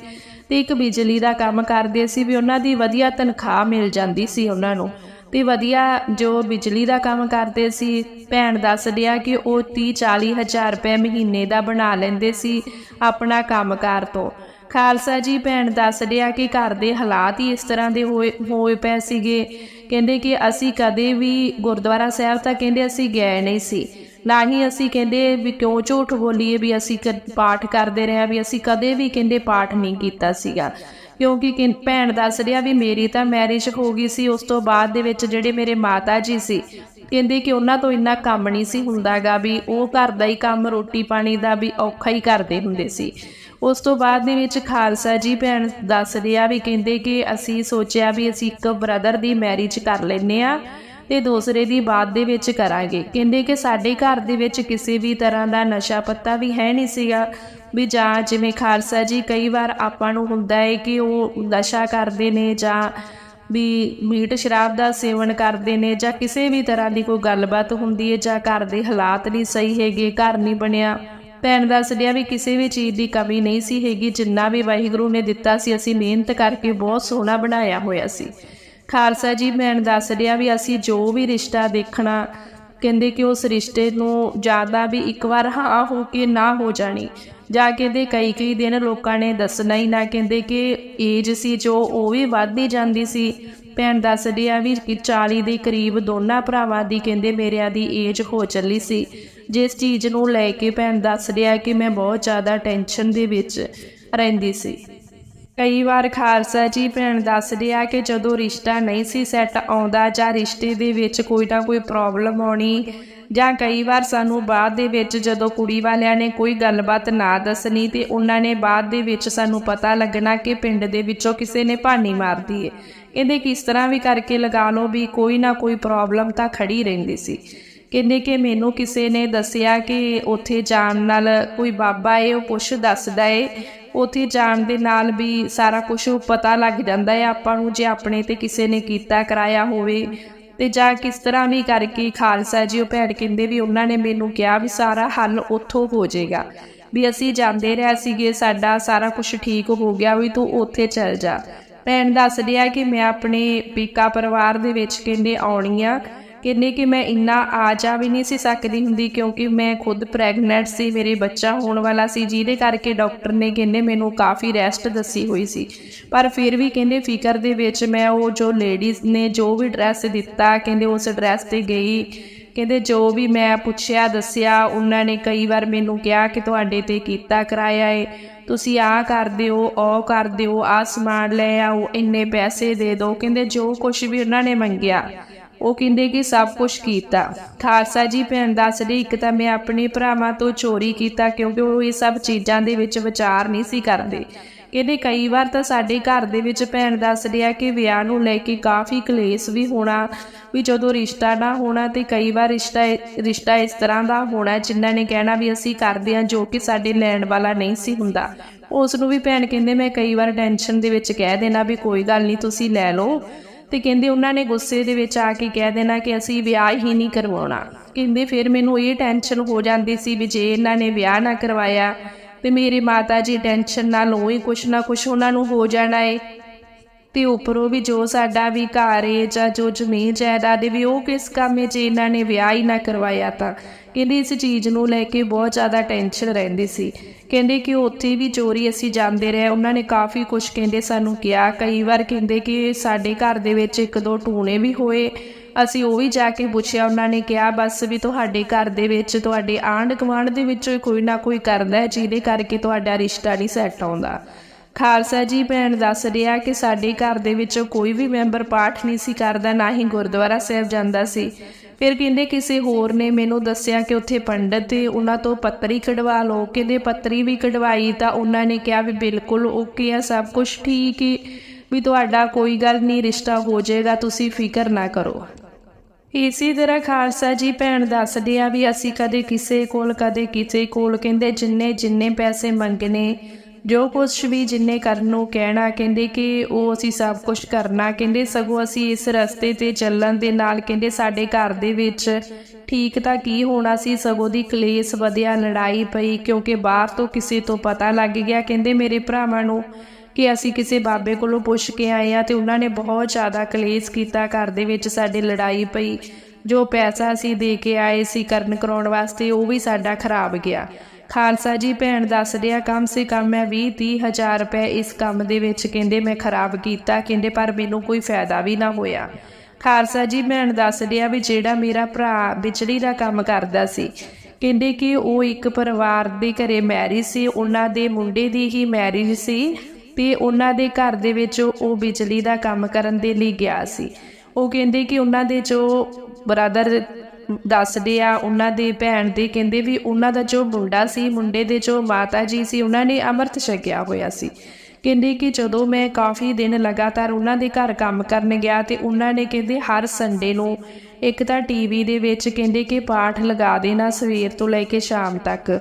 ਤੇ ਇੱਕ ਬਿਜਲੀ ਦਾ ਕੰਮ ਕਰਦੇ ਸੀ ਵੀ ਉਹਨਾਂ ਦੀ ਵਧੀਆ ਤਨਖਾਹ ਮਿਲ ਜਾਂਦੀ ਸੀ ਉਹਨਾਂ ਨੂੰ। ਤੇ ਵਧੀਆ ਜੋ ਬਿਜਲੀ ਦਾ ਕੰਮ ਕਰਦੇ ਸੀ, ਭੈਣ ਦੱਸਦੀ ਆ ਕਿ ਉਹ 30 40 ਹਜ਼ਾਰ ਰੁਪਏ ਮਹੀਨੇ ਦਾ ਬਣਾ ਲੈਂਦੇ ਸੀ ਆਪਣਾ ਕੰਮਕਾਰ ਤੋਂ। ਖਾਲਸਾ ਜੀ ਭੈਣ ਦੱਸਦੇ ਆ ਕਿ ਘਰ ਦੇ ਹਾਲਾਤ ਹੀ ਇਸ ਤਰ੍ਹਾਂ ਦੇ ਹੋਏ ਹੋਏ ਪਏ ਸੀਗੇ। ਕਹਿੰਦੇ ਕਿ ਅਸੀਂ ਕਦੇ ਵੀ ਗੁਰਦੁਆਰਾ ਸਾਹਿਬ ਤਾਂ ਕਹਿੰਦੇ ਅਸੀਂ ਗਏ ਨਹੀਂ ਸੀ। ਨਾ ਹੀ ਅਸੀਂ ਕਹਿੰਦੇ ਵੀ ਕਿਉਂ ਝੂਠ ਬੋਲੀਏ ਵੀ ਅਸੀਂ ਕ- ਪਾਠ ਕਰਦੇ ਰਹੇ ਵੀ ਅਸੀਂ ਕਦੇ ਵੀ ਕਹਿੰਦੇ ਪਾਠ ਨਹੀਂ ਕੀਤਾ ਸੀਗਾ। ਕਿਉਂਕਿ ਕਿ ਭੈਣ ਦੱਸ ਰਿਹਾ ਵੀ ਮੇਰੀ ਤਾਂ ਮੈਰਿਜ ਹੋ ਗਈ ਸੀ, ਉਸ ਤੋਂ ਬਾਅਦ ਦੇ ਵਿੱਚ ਜਿਹੜੇ ਮੇਰੇ ਮਾਤਾ ਜੀ ਸੀ, ਕਹਿੰਦੇ ਕਿ ਉਹਨਾਂ ਤੋਂ ਇੰਨਾ ਕੰਮ ਨਹੀਂ ਸੀ ਹੁੰਦਾਗਾ ਵੀ ਉਹ ਘਰ ਦਾ ਹੀ ਕੰਮ ਰੋਟੀ ਪਾਣੀ ਦਾ ਵੀ ਔਖਾ ਹੀ ਕਰਦੇ ਹੁੰਦੇ ਸੀ। ਉਸ ਤੋਂ ਬਾਅਦ ਦੇ ਵਿੱਚ ਖਾਲਸਾ ਜੀ ਭੈਣ ਦੱਸਦੇ ਆ ਵੀ ਕਹਿੰਦੇ ਕਿ ਅਸੀਂ ਸੋਚਿਆ ਵੀ ਅਸੀਂ ਇੱਕ ਬ੍ਰਦਰ ਦੀ ਮੈਰਿਜ ਕਰ ਲੈਨੇ ਆ ਤੇ ਦੂਸਰੇ ਦੀ ਬਾਅਦ ਦੇ ਵਿੱਚ ਕਰਾਂਗੇ। ਕਹਿੰਦੇ ਕਿ ਸਾਡੇ ਘਰ ਦੇ ਵਿੱਚ ਕਿਸੇ ਵੀ ਤਰ੍ਹਾਂ ਦਾ ਨਸ਼ਾ ਪੱਤਾ ਵੀ ਹੈ ਨਹੀਂ ਸੀਗਾ। ਵੀ ਜਾਂ ਜਿਵੇਂ ਖਾਲਸਾ ਜੀ ਕਈ ਵਾਰ ਆਪਾਂ ਨੂੰ ਹੁੰਦਾ ਹੈ ਕਿ ਉਹ ਨਸ਼ਾ ਕਰਦੇ ਨੇ ਜਾਂ ਵੀ ਮੀਟ ਸ਼ਰਾਬ ਦਾ ਸੇਵਨ ਕਰਦੇ ਨੇ ਜਾਂ ਕਿਸੇ ਵੀ ਤਰ੍ਹਾਂ ਦੀ ਕੋਈ ਗੱਲਬਾਤ ਹੁੰਦੀ ਹੈ ਜਾਂ ਘਰ ਦੇ ਹਾਲਾਤ ਨਹੀਂ ਸਹੀ ਹੈਗੇ, ਘਰ ਨਹੀਂ ਬਣਿਆ। ਭੈਣ ਦੱਸਦਿਆਂ ਵੀ ਕਿਸੇ ਵੀ ਚੀਜ਼ ਦੀ ਕਮੀ ਨਹੀਂ ਸੀ ਹੈਗੀ, ਜਿੰਨਾ ਵੀ ਵਾਹਿਗੁਰੂ ਨੇ ਦਿੱਤਾ ਸੀ, ਅਸੀਂ ਮਿਹਨਤ ਕਰਕੇ ਬਹੁਤ ਸੋਹਣਾ ਬਣਾਇਆ ਹੋਇਆ ਸੀ। ਖਾਲਸਾ ਜੀ ਭੈਣ ਦੱਸ ਰਿਹਾ ਵੀ ਅਸੀਂ ਜੋ ਵੀ ਰਿਸ਼ਤਾ ਦੇਖਣਾ, ਕਹਿੰਦੇ ਕਿ ਉਸ ਰਿਸ਼ਤੇ ਨੂੰ ਜ਼ਿਆਦਾ ਵੀ ਇੱਕ ਵਾਰ ਹਾਂ ਹੋ ਕੇ ਨਾ ਹੋ ਜਾਣੀ। ਜਾਂ ਕਹਿੰਦੇ ਕਈ ਕਈ ਦਿਨ ਲੋਕਾਂ ਨੇ ਦੱਸਣਾ ਹੀ ਨਾ, ਕਹਿੰਦੇ ਕਿ ਏਜ ਸੀ ਜੋ, ਉਹ ਵੀ ਵੱਧਦੀ ਜਾਂਦੀ ਸੀ। ਭੈਣ ਦੱਸਦੀ ਆ ਵੀ ਕਿ 40 ਦੇ ਕਰੀਬ ਦੋਨਾਂ ਭਰਾਵਾਂ ਦੀ, ਕਹਿੰਦੇ ਮੇਰਿਆਂ ਦੀ ਏਜ ਹੋ ਚੱਲੀ ਸੀ। ਜਿਸ ਚੀਜ਼ ਨੂੰ ਲੈ ਕੇ ਭੈਣ ਦੱਸਦੀ ਆ ਕਿ ਮੈਂ ਬਹੁਤ ਜ਼ਿਆਦਾ ਟੈਨਸ਼ਨ ਦੇ ਵਿੱਚ ਰਹਿੰਦੀ ਸੀ। ਕਈ ਵਾਰ ਖਾਲਸਾ ਜੀ ਭੈਣ ਦੱਸਦੇ ਆ ਕਿ ਜਦੋਂ ਰਿਸ਼ਤਾ ਨਹੀਂ ਸੀ ਸੈੱਟ ਆਉਂਦਾ ਜਾਂ ਰਿਸ਼ਤੇ ਦੇ ਵਿੱਚ ਕੋਈ ਨਾ ਕੋਈ ਪ੍ਰੋਬਲਮ ਆਉਣੀ ਜਾਂ ਕਈ ਵਾਰ ਸਾਨੂੰ ਬਾਅਦ ਦੇ ਵਿੱਚ ਜਦੋਂ ਕੁੜੀ ਵਾਲਿਆਂ ਨੇ ਕੋਈ ਗੱਲਬਾਤ ਨਾ ਦੱਸਣੀ ਤੇ ਉਹਨਾਂ ਨੇ ਬਾਅਦ ਦੇ ਵਿੱਚ ਸਾਨੂੰ ਪਤਾ ਲੱਗਣਾ ਕਿ ਪਿੰਡ ਦੇ ਵਿੱਚੋਂ ਕਿਸੇ ਨੇ ਭਾਨੀ ਮਾਰਦੀ ਏ ਇਹਦੇ ਕਿਸ ਤਰ੍ਹਾਂ ਵੀ ਕਰਕੇ ਲਗਾ ਲਓ ਵੀ ਕੋਈ ਨਾ ਕੋਈ ਪ੍ਰੋਬਲਮ ਤਾਂ ਖੜੀ ਰਹਿੰਦੀ ਸੀ। ਕਹਿੰਦੇ ਕਿ ਮੈਨੂੰ ਕਿਸੇ ਨੇ ਦੱਸਿਆ ਕਿ ਉੱਥੇ ਜਾਣ ਨਾਲ ਕੋਈ ਬਾਬਾ ਏ, ਉਹ ਕੁਛ ਦੱਸਦਾ ਏ। ਉੱਥੇ ਜਾਣ ਦੇ ਨਾਲ ਵੀ ਸਾਰਾ ਕੁਝ ਪਤਾ ਲੱਗ ਜਾਂਦਾ ਹੈ ਆਪਾਂ ਨੂੰ ਜੇ ਆਪਣੇ ਤੇ ਕਿਸੇ ਨੇ ਕੀਤਾ, ਕਰਾਇਆ ਹੋਵੇ। ਤੇ ਜਾਂ ਕਿਸ ਤਰ੍ਹਾਂ ਵੀ ਕਰਕੇ ਖਾਲਸਾ ਜੀ, ਉਹ ਭੈਣ ਕਹਿੰਦੇ ਵੀ ਉਹਨਾਂ ਨੇ ਮੈਨੂੰ ਕਿਹਾ ਵੀ ਸਾਰਾ ਹੱਲ ਉੱਥੋਂ ਹੋ ਜਾਏਗਾ। ਵੀ ਅਸੀਂ ਜਾਂਦੇ ਰਹੇ ਸੀਗੇ, ਸਾਡਾ ਸਾਰਾ ਕੁਝ ਠੀਕ ਹੋ ਗਿਆ ਵੀ ਤੂੰ ਉੱਥੇ ਚੱਲ ਜਾ। ਭੈਣ ਦੱਸਦੀ ਆ ਕਿ ਮੈਂ ਆਪਣੇ ਪੀਕਾ ਪਰਿਵਾਰ ਦੇ ਵਿੱਚ ਕਹਿੰਦੇ ਆਉਣੀ ਆ। ਕਹਿੰਦੇ ਕਿ ਮੈਂ ਇੰਨਾ ਆ ਜਾ ਵੀ ਨਹੀਂ ਸੀ ਸਕਦੀ ਹੁੰਦੀ, ਕਿਉਂਕਿ ਮੈਂ ਖੁਦ ਪ੍ਰੈਗਨੈਂਟ ਸੀ, ਮੇਰੇ ਬੱਚਾ ਹੋਣ ਵਾਲਾ ਸੀ, ਜਿਹਦੇ ਕਰਕੇ ਡਾਕਟਰ ਨੇ ਕਹਿੰਦੇ ਮੈਨੂੰ ਕਾਫੀ ਰੈਸਟ ਦੱਸੀ ਹੋਈ ਸੀ। ਪਰ ਫਿਰ ਵੀ ਕਹਿੰਦੇ ਫਿਕਰ ਦੇ ਵਿੱਚ ਮੈਂ ਉਹ ਜੋ ਲੇਡੀਜ਼ ਨੇ ਜੋ ਵੀ ਡਰੈਸ ਦਿੱਤਾ, ਕਹਿੰਦੇ ਉਸ ਡਰੈਸ ਤੇ ਗਈ। ਕਹਿੰਦੇ ਜੋ ਵੀ ਮੈਂ ਪੁੱਛਿਆ, ਦੱਸਿਆ, ਉਹਨਾਂ ਨੇ ਕਈ ਵਾਰ ਮੈਨੂੰ ਕਿਹਾ ਕਿ ਤੁਹਾਡੇ ਤੇ ਕੀਤਾ ਕਰਾਇਆ ਏ। ਤੁਸੀਂ ਆਹ ਕਰ ਦਿਓ, ਉਹ ਕਰ ਦਿਓ, ਆਹ ਸਮਾਨ ਲੈ ਆਓ, ਇੰਨੇ ਪੈਸੇ ਦੇ ਦਿਓ। ਕਹਿੰਦੇ ਜੋ ਕੁਝ ਵੀ ਉਹਨਾਂ ਨੇ ਮੰਗਿਆ ਉਹ ਕਹਿੰਦੇ ਕਿ ਸਭ ਕੁਝ ਕੀਤਾ। ਖਾਲਸਾ ਜੀ ਭੈਣ ਦੱਸਦੇ ਇੱਕ ਤਾਂ ਮੈਂ ਆਪਣੇ ਭਰਾਵਾਂ ਤੋਂ ਚੋਰੀ ਕੀਤਾ ਕਿਉਂਕਿ ਉਹ ਇਹ ਸਭ ਚੀਜ਼ਾਂ ਦੇ ਵਿੱਚ ਵਿਚਾਰ ਨਹੀਂ ਸੀ ਕਰਦੇ। ਕਹਿੰਦੇ ਕਈ ਵਾਰ ਤਾਂ ਸਾਡੇ ਘਰ ਦੇ ਵਿੱਚ ਭੈਣ ਦੱਸਦੇ ਆ ਕਿ ਵਿਆਹ ਨੂੰ ਲੈ ਕੇ ਕਾਫੀ ਕਲੇਸ਼ ਵੀ ਹੋਣਾ, ਵੀ ਜਦੋਂ ਰਿਸ਼ਤਾ ਨਾ ਹੋਣਾ ਤੇ ਕਈ ਵਾਰ ਰਿਸ਼ਤਾ ਰਿਸ਼ਤਾ ਇਸ ਤਰ੍ਹਾਂ ਦਾ ਹੋਣਾ ਜਿਨ੍ਹਾਂ ਨੇ ਕਹਿਣਾ ਵੀ ਅਸੀਂ ਕਰਦੇ ਆ ਜੋ ਕਿ ਸਾਡੇ ਲੈਣ ਵਾਲਾ ਨਹੀਂ ਸੀ ਹੁੰਦਾ। ਉਸ ਨੂੰ ਵੀ ਭੈਣ ਕਹਿੰਦੇ, ਮੈਂ ਕਈ ਵਾਰ ਟੈਨਸ਼ਨ ਦੇ ਵਿੱਚ ਕਹਿ ਦੇਣਾ ਵੀ ਕੋਈ ਗੱਲ ਨਹੀਂ, ਤੁਸੀਂ ਲੈ ਲਓ। ਤੇ ਕਹਿੰਦੇ ਉਹਨਾਂ ਨੇ ਗੁੱਸੇ ਦੇ ਵਿੱਚ ਆ ਕੇ ਕਹਿ ਦੇਣਾ ਕਿ ਅਸੀਂ ਵਿਆਹ ਹੀ ਨਹੀਂ ਕਰਵਾਉਣਾ। ਕਹਿੰਦੇ ਫਿਰ ਮੈਨੂੰ ਇਹ ਟੈਨਸ਼ਨ ਹੋ ਜਾਂਦੀ ਸੀ ਵੀ ਜੇ ਇਹਨਾਂ ਨੇ ਵਿਆਹ ਨਾ ਕਰਵਾਇਆ, ਤੇ ਮੇਰੇ ਮਾਤਾ ਜੀ ਟੈਨਸ਼ਨ ਨਾਲ ਉਹੀ ਕੁਛ ਨਾ ਕੁਛ ਉਹਨਾਂ ਨੂੰ ਹੋ ਜਾਣਾ ਏ। ਤੇ ਉੱਪਰੋਂ ਵੀ ਜੋ ਸਾਡਾ ਵੀ ਘਰ ਏ ਜਾਂ ਜੋ ਜ਼ਮੀਨ ਜਾਇਦਾਦ ਵੀ ਉਹ ਕਿਸ ਕੰਮ ਏ ਜੇ ਇਹਨਾਂ ਨੇ ਵਿਆਹ ਹੀ ਨਾ ਕਰਵਾਇਆ ਤਾਂ। ਕਹਿੰਦੇ ਇਸ ਚੀਜ਼ ਨੂੰ ਲੈ ਕੇ ਬਹੁਤ ਜ਼ਿਆਦਾ ਟੈਨਸ਼ਨ ਰਹਿੰਦੀ ਸੀ। ਕਹਿੰਦੇ ਕਿ ਉੱਥੇ ਵੀ ਚੋਰੀ ਅਸੀਂ ਜਾਂਦੇ ਰਹੇ, ਉਹਨਾਂ ਨੇ ਕਾਫੀ ਕੁਝ ਕਹਿੰਦੇ ਸਾਨੂੰ ਕਿਹਾ। ਕਈ ਵਾਰ ਕਹਿੰਦੇ ਕਿ ਸਾਡੇ ਘਰ ਦੇ ਵਿੱਚ ਇੱਕ ਦੋ ਟੂਣੇ ਵੀ ਹੋਏ। ਅਸੀਂ ਉਹ ਵੀ ਜਾ ਕੇ ਪੁੱਛਿਆ, ਉਹਨਾਂ ਨੇ ਕਿਹਾ, ਬਸ ਵੀ ਤੁਹਾਡੇ ਘਰ ਦੇ ਵਿੱਚ, ਤੁਹਾਡੇ ਆਂਢ ਗੁਆਂਢ ਦੇ ਵਿੱਚੋਂ ਕੋਈ ਨਾ ਕੋਈ ਕਰਦਾ ਜਿਹਦੇ ਕਰਕੇ ਤੁਹਾਡਾ ਰਿਸ਼ਤਾ ਨਹੀਂ ਸੈੱਟ ਆਉਂਦਾ। ਖਾਲਸਾ ਜੀ ਭੈਣ ਦੱਸ ਰਿਹਾ ਕਿ ਸਾਡੇ ਘਰ ਦੇ ਵਿੱਚ ਕੋਈ ਵੀ ਮੈਂਬਰ ਪਾਠ ਨਹੀਂ ਸੀ ਕਰਦਾ, ਨਾ ਹੀ ਗੁਰਦੁਆਰਾ ਸਾਹਿਬ ਜਾਂਦਾ ਸੀ। ਫਿਰ ਕਹਿੰਦੇ ਕਿਸੇ ਹੋਰ ਨੇ ਮੈਨੂੰ ਦੱਸਿਆ ਕਿ ਉੱਥੇ ਪੰਡਤ ਤੇ ਉਹਨਾਂ ਤੋਂ ਪੱਤਰੀ ਕਢਵਾ ਲਓ। ਕਹਿੰਦੇ ਪੱਤਰੀ ਵੀ ਕਢਵਾਈ ਤਾਂ ਉਹਨਾਂ ਨੇ ਕਿਹਾ ਵੀ ਬਿਲਕੁਲ ਓਕੇ ਆ, ਸਭ ਕੁਝ ਠੀਕ ਹੀ ਵੀ ਤੁਹਾਡਾ ਕੋਈ ਗੱਲ ਨਹੀਂ, ਰਿਸ਼ਤਾ ਹੋ ਜਾਏਗਾ, ਤੁਸੀਂ ਫਿਕਰ ਨਾ ਕਰੋ। ਇਸੇ ਤਰ੍ਹਾਂ ਖਾਲਸਾ ਜੀ ਭੈਣ ਦੱਸਦੇ ਆ ਵੀ ਅਸੀਂ ਕਦੇ ਕਿਸੇ ਕੋਲ, ਕਦੇ ਕਿਸੇ ਕੋਲ, ਕਹਿੰਦੇ ਜਿੰਨੇ ਜਿੰਨੇ ਪੈਸੇ ਮੰਗਨੇ ਜੋ ਕੁਛ ਵੀ ਜਿੰਨੇ ਕਰਨ ਨੂੰ ਕਹਿਣਾ, ਕਹਿੰਦੇ ਕਿ ਉਹ ਅਸੀਂ ਸਭ ਕੁਝ ਕਰਨਾ, ਕਹਿੰਦੇ ਸਗੋਂ ਅਸੀਂ ਇਸ ਰਸਤੇ ਤੇ ਚੱਲਣ ਦੇ ਨਾਲ ਕਹਿੰਦੇ ਸਾਡੇ ਘਰ ਦੇ ਵਿੱਚ ਠੀਕ ਤਾਂ ਕੀ ਹੋਣਾ ਸੀ, ਸਗੋਂ ਦੀ ਕਲੇਸ਼ ਵਧਿਆ, ਲੜਾਈ ਪਈ, ਕਿਉਂਕਿ ਬਾਹਰ ਤੋਂ ਕਿਸੇ ਤੋਂ ਪਤਾ ਲੱਗ ਗਿਆ, ਕਹਿੰਦੇ ਮੇਰੇ ਭਰਾਵਾਂ ਨੂੰ ਕਿ ਅਸੀਂ ਕਿਸੇ ਬਾਬੇ ਕੋਲੋਂ ਪੁੱਛ ਕੇ ਆਏ ਆ ਤੇ ਉਹਨਾਂ ਨੇ ਬਹੁਤ ਜ਼ਿਆਦਾ ਕਲੇਸ਼ ਕੀਤਾ, ਘਰ ਦੇ ਵਿੱਚ ਸਾਡੇ ਲੜਾਈ ਪਈ, ਜੋ ਪੈਸਾ ਅਸੀਂ ਦੇ ਕੇ ਆਏ ਸੀ ਕਰਨ ਕਰਾਉਣ ਵਾਸਤੇ, ਉਹ ਵੀ ਸਾਡਾ ਖਰਾਬ ਗਿਆ। ਖਾਲਸਾ ਜੀ ਭੈਣ ਦੱਸ ਆ ਕਮ ਸੇ ਕਮ ਮੈਂ 20 30 ਹਜ਼ਾਰ ਰੁਪਏ ਇਸ ਕੰਮ ਦੇ ਵਿੱਚ, ਕਹਿੰਦੇ ਮੈਂ ਖਰਾਬ ਕੀਤਾ, ਕਹਿੰਦੇ ਪਰ ਮੈਨੂੰ ਕੋਈ ਫਾਇਦਾ ਵੀ ਨਾ ਹੋਇਆ। ਖਾਲਸਾ ਜੀ ਭੈਣ ਦੱਸ ਆ ਵੀ ਜਿਹੜਾ ਮੇਰਾ ਭਰਾ ਬਿਜਲੀ ਦਾ ਕੰਮ ਕਰਦਾ ਸੀ, ਕਹਿੰਦੇ ਕਿ ਉਹ ਇੱਕ ਪਰਿਵਾਰ ਦੇ ਘਰੇ ਮੈਰਿਜ ਸੀ, ਉਹਨਾਂ ਦੇ ਮੁੰਡੇ ਦੀ ਹੀ ਮੈਰਿਜ ਸੀ, ਤੇ ਉਹਨਾਂ ਦੇ ਘਰ ਦੇ ਵਿੱਚ ਉਹ ਬਿਜਲੀ ਦਾ ਕੰਮ ਕਰਨ ਦੇ ਲਈ ਗਿਆ ਸੀ। ਉਹ ਕਹਿੰਦੇ ਕਿ ਉਹਨਾਂ ਦੇ ਜੋ ਬ੍ਰਦਰ ਦੱਸਦੇ ਆ, ਉਹਨਾਂ ਦੇ ਭੈਣ ਦੇ ਕਹਿੰਦੇ ਵੀ ਉਹਨਾਂ ਦਾ ਜੋ ਮੁੰਡਾ ਸੀ, ਮੁੰਡੇ ਦੇ ਜੋ ਮਾਤਾ ਜੀ ਸੀ, ਉਹਨਾਂ ਨੇ ਅੰਮ੍ਰਿਤ ਛਕਿਆ ਹੋਇਆ ਸੀ। ਕਹਿੰਦੇ ਕਿ ਜਦੋਂ ਮੈਂ ਕਾਫੀ ਦਿਨ ਲਗਾਤਾਰ ਉਹਨਾਂ ਦੇ ਘਰ ਕੰਮ ਕਰਨ ਗਿਆ ਤੇ ਉਹਨਾਂ ਨੇ ਕਹਿੰਦੇ ਹਰ ਸੰਡੇ ਨੂੰ ਇੱਕ ਤਾਂ ਟੀਵੀ ਦੇ ਵਿੱਚ ਕਹਿੰਦੇ ਕਿ ਪਾਠ ਲਗਾ ਦੇਣਾ ਸਵੇਰ ਤੋਂ ਲੈ ਕੇ ਸ਼ਾਮ ਤੱਕ।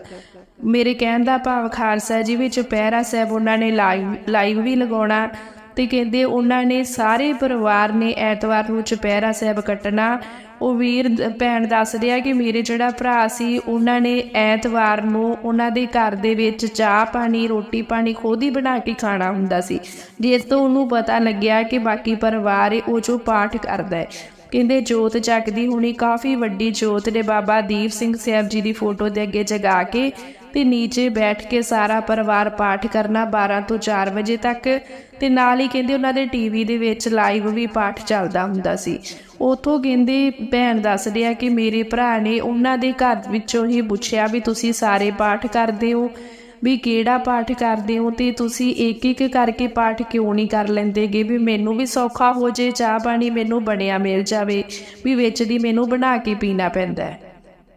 ਮੇਰੇ ਕਹਿਣ ਦਾ ਭਾਵ ਖਾਲਸਾ ਜੀ ਵਿੱਚ ਪਹਿਰਾ ਸਾਹਿਬ ਉਹਨਾਂ ਨੇ ਲਾਈਵ ਲਾਈਵ ਵੀ ਲਗਾਉਣਾ ਤੇ ਕਹਿੰਦੇ ਉਹਨਾਂ ਨੇ ਸਾਰੇ ਪਰਿਵਾਰ ਨੇ ਐਤਵਾਰ ਨੂੰ ਚੁਪਹਿਰਾ ਸਾਹਿਬ ਕੱਟਣਾ। ਉਹ ਵੀਰ ਭੈਣ ਦੱਸ ਰਿਹਾ ਕਿ ਮੇਰੇ ਜਿਹੜਾ ਭਰਾ ਸੀ, ਉਹਨਾਂ ਨੇ ਐਤਵਾਰ ਨੂੰ ਉਹਨਾਂ ਦੇ ਘਰ ਦੇ ਵਿੱਚ ਚਾਹ ਪਾਣੀ, ਰੋਟੀ ਪਾਣੀ ਖੁਦ ਹੀ ਬਣਾ ਕੇ ਖਾਣਾ ਹੁੰਦਾ ਸੀ। ਜਿਸ ਤੋਂ ਉਹਨੂੰ ਪਤਾ ਲੱਗਿਆ ਕਿ ਬਾਕੀ ਪਰਿਵਾਰ ਹੈ ਉਹ ਜੋ ਪਾਠ ਕਰਦਾ ਹੈ। ਕਹਿੰਦੇ ਜੋਤ ਜਗਦੀ ਹੁਣੀ, ਕਾਫੀ ਵੱਡੀ ਜੋਤ ਨੇ ਬਾਬਾ ਦੀਪ ਸਿੰਘ ਸਾਹਿਬ ਜੀ ਦੀ ਫੋਟੋ ਦੇ ਅੱਗੇ ਜਗਾ ਕੇ ਤੇ ਨੀਚੇ ਬੈਠ ਕੇ ਸਾਰਾ ਪਰਿਵਾਰ ਪਾਠ ਕਰਨਾ 12 ਤੋਂ 4 ਵਜੇ ਤੱਕ। ਤੇ ਨਾਲ ਹੀ ਕਹਿੰਦੇ ਉਹਨਾਂ ਦੇ ਟੀਵੀ ਦੇ ਵਿੱਚ ਲਾਈਵ ਵੀ ਪਾਠ ਚੱਲਦਾ ਹੁੰਦਾ ਸੀ। ਉਥੋਂ ਕਹਿੰਦੇ ਭੈਣ ਦੱਸਦੇ ਆ ਕਿ ਮੇਰੇ ਭਰਾ ਨੇ ਉਹਨਾਂ ਦੇ ਘਰ ਵਿੱਚੋਂ ਹੀ ਪੁੱਛਿਆ ਵੀ ਤੁਸੀਂ ਸਾਰੇ ਪਾਠ ਕਰਦੇ ਹੋ, ਵੀ ਕਿਹੜਾ ਪਾਠ ਕਰਦੇ ਹੋ ਤੇ ਤੁਸੀਂ ਇੱਕ ਇੱਕ ਕਰਕੇ ਪਾਠ ਕਿਉਂ ਨਹੀਂ ਕਰ ਲੈਂਦੇਗੇ? ਵੀ ਮੈਨੂੰ ਵੀ ਸੌਖਾ ਹੋ ਜੇ ਚਾਹ ਪਾਣੀ ਮੈਨੂੰ ਬਣਿਆ ਮਿਲ ਜਾਵੇ, ਵੀ ਵਿੱਚ ਦੀ ਮੈਨੂੰ ਬਣਾ ਕੇ ਪੀਣਾ ਪੈਂਦਾ ਹੈ।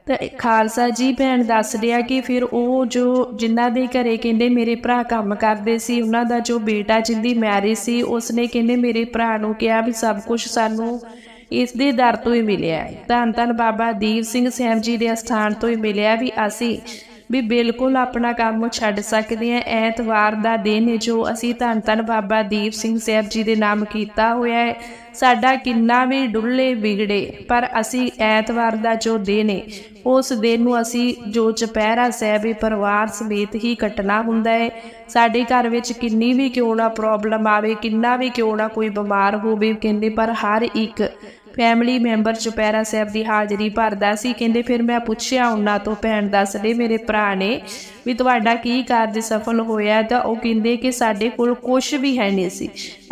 ਤਾਂ ਖਾਲਸਾ ਜੀ ਭੈਣ ਦੱਸ ਰਿਹਾ ਕਿ ਫਿਰ ਉਹ ਜੋ ਜਿਨ੍ਹਾਂ ਦੇ ਘਰੇ ਕਹਿੰਦੇ ਮੇਰੇ ਭਰਾ ਕੰਮ ਕਰਦੇ ਸੀ, ਉਹਨਾਂ ਦਾ ਜੋ ਬੇਟਾ ਜਿੰਦੀ ਮੈਰਿਜ ਸੀ, ਉਸਨੇ ਕਹਿੰਦੇ ਮੇਰੇ ਭਰਾ ਨੂੰ ਕਿਹਾ ਵੀ ਸਭ ਕੁਝ ਸਾਨੂੰ ਇਸ ਦੇ ਦਰ ਤੋਂ ਹੀ ਮਿਲਿਆ ਹੈ। ਧੰਨ ਧੰਨ ਬਾਬਾ ਦੀਪ ਸਿੰਘ ਸਾਹਿਬ ਜੀ ਦੇ ਅਸਥਾਨ ਤੋਂ ਹੀ ਮਿਲਿਆ ਵੀ ਅਸੀਂ ਵੀ ਬਿਲਕੁਲ ਆਪਣਾ ਕੰਮ ਛੱਡ ਸਕਦੇ ਹਾਂ। ਐਤਵਾਰ ਦਾ ਦਿਨ ਹੈ ਜੋ ਅਸੀਂ ਧੰਨ ਧੰਨ ਬਾਬਾ ਦੀਪ ਸਿੰਘ ਸਾਹਿਬ ਜੀ ਦੇ ਨਾਮ ਕੀਤਾ ਹੋਇਆ ਹੈ। ਸਾਡਾ ਕਿੰਨਾ ਵੀ ਡੁੱਲੇ ਵਿਗੜੇ, ਪਰ ਅਸੀਂ ਐਤਵਾਰ ਦਾ ਜੋ ਦਿਨ ਹੈ, ਉਸ ਦਿਨ ਨੂੰ ਅਸੀਂ ਜੋ ਚਪਹਿਰਾ ਸਾਹਿਬ ਹੈ, ਪਰਿਵਾਰ ਸਮੇਤ ਹੀ ਕੱਟਣਾ ਹੁੰਦਾ ਹੈ। ਸਾਡੇ ਘਰ ਵਿੱਚ ਕਿੰਨੀ ਵੀ ਕਿਉਂ ਨਾ ਪ੍ਰੋਬਲਮ ਆਵੇ, ਕਿੰਨਾ ਵੀ ਕਿਉਂ ਨਾ ਕੋਈ ਬਿਮਾਰ ਹੋਵੇ, ਕਹਿੰਦੇ ਪਰ ਹਰ ਇੱਕ ਫੈਮਿਲੀ ਮੈਂਬਰ ਚੁਪਹਿਰਾ ਸਾਹਿਬ ਦੀ ਹਾਜ਼ਰੀ ਭਰਦਾ ਸੀ, ਕਹਿੰਦੇ ਫਿਰ ਮੈਂ ਪੁੱਛਿਆ ਉਹਨਾਂ ਤੋਂ, ਭੈਣ ਦੱਸਦੇ ਮੇਰੇ ਭਰਾ ਨੇ ਵੀ ਤੁਹਾਡਾ ਕੀ ਕਾਰਜ ਸਫਲ ਹੋਇਆ ਤਾਂ ਉਹ ਕਹਿੰਦੇ ਕਿ ਸਾਡੇ ਕੋਲ ਕੁਝ ਵੀ ਹੈ ਨਹੀਂ ਸੀ।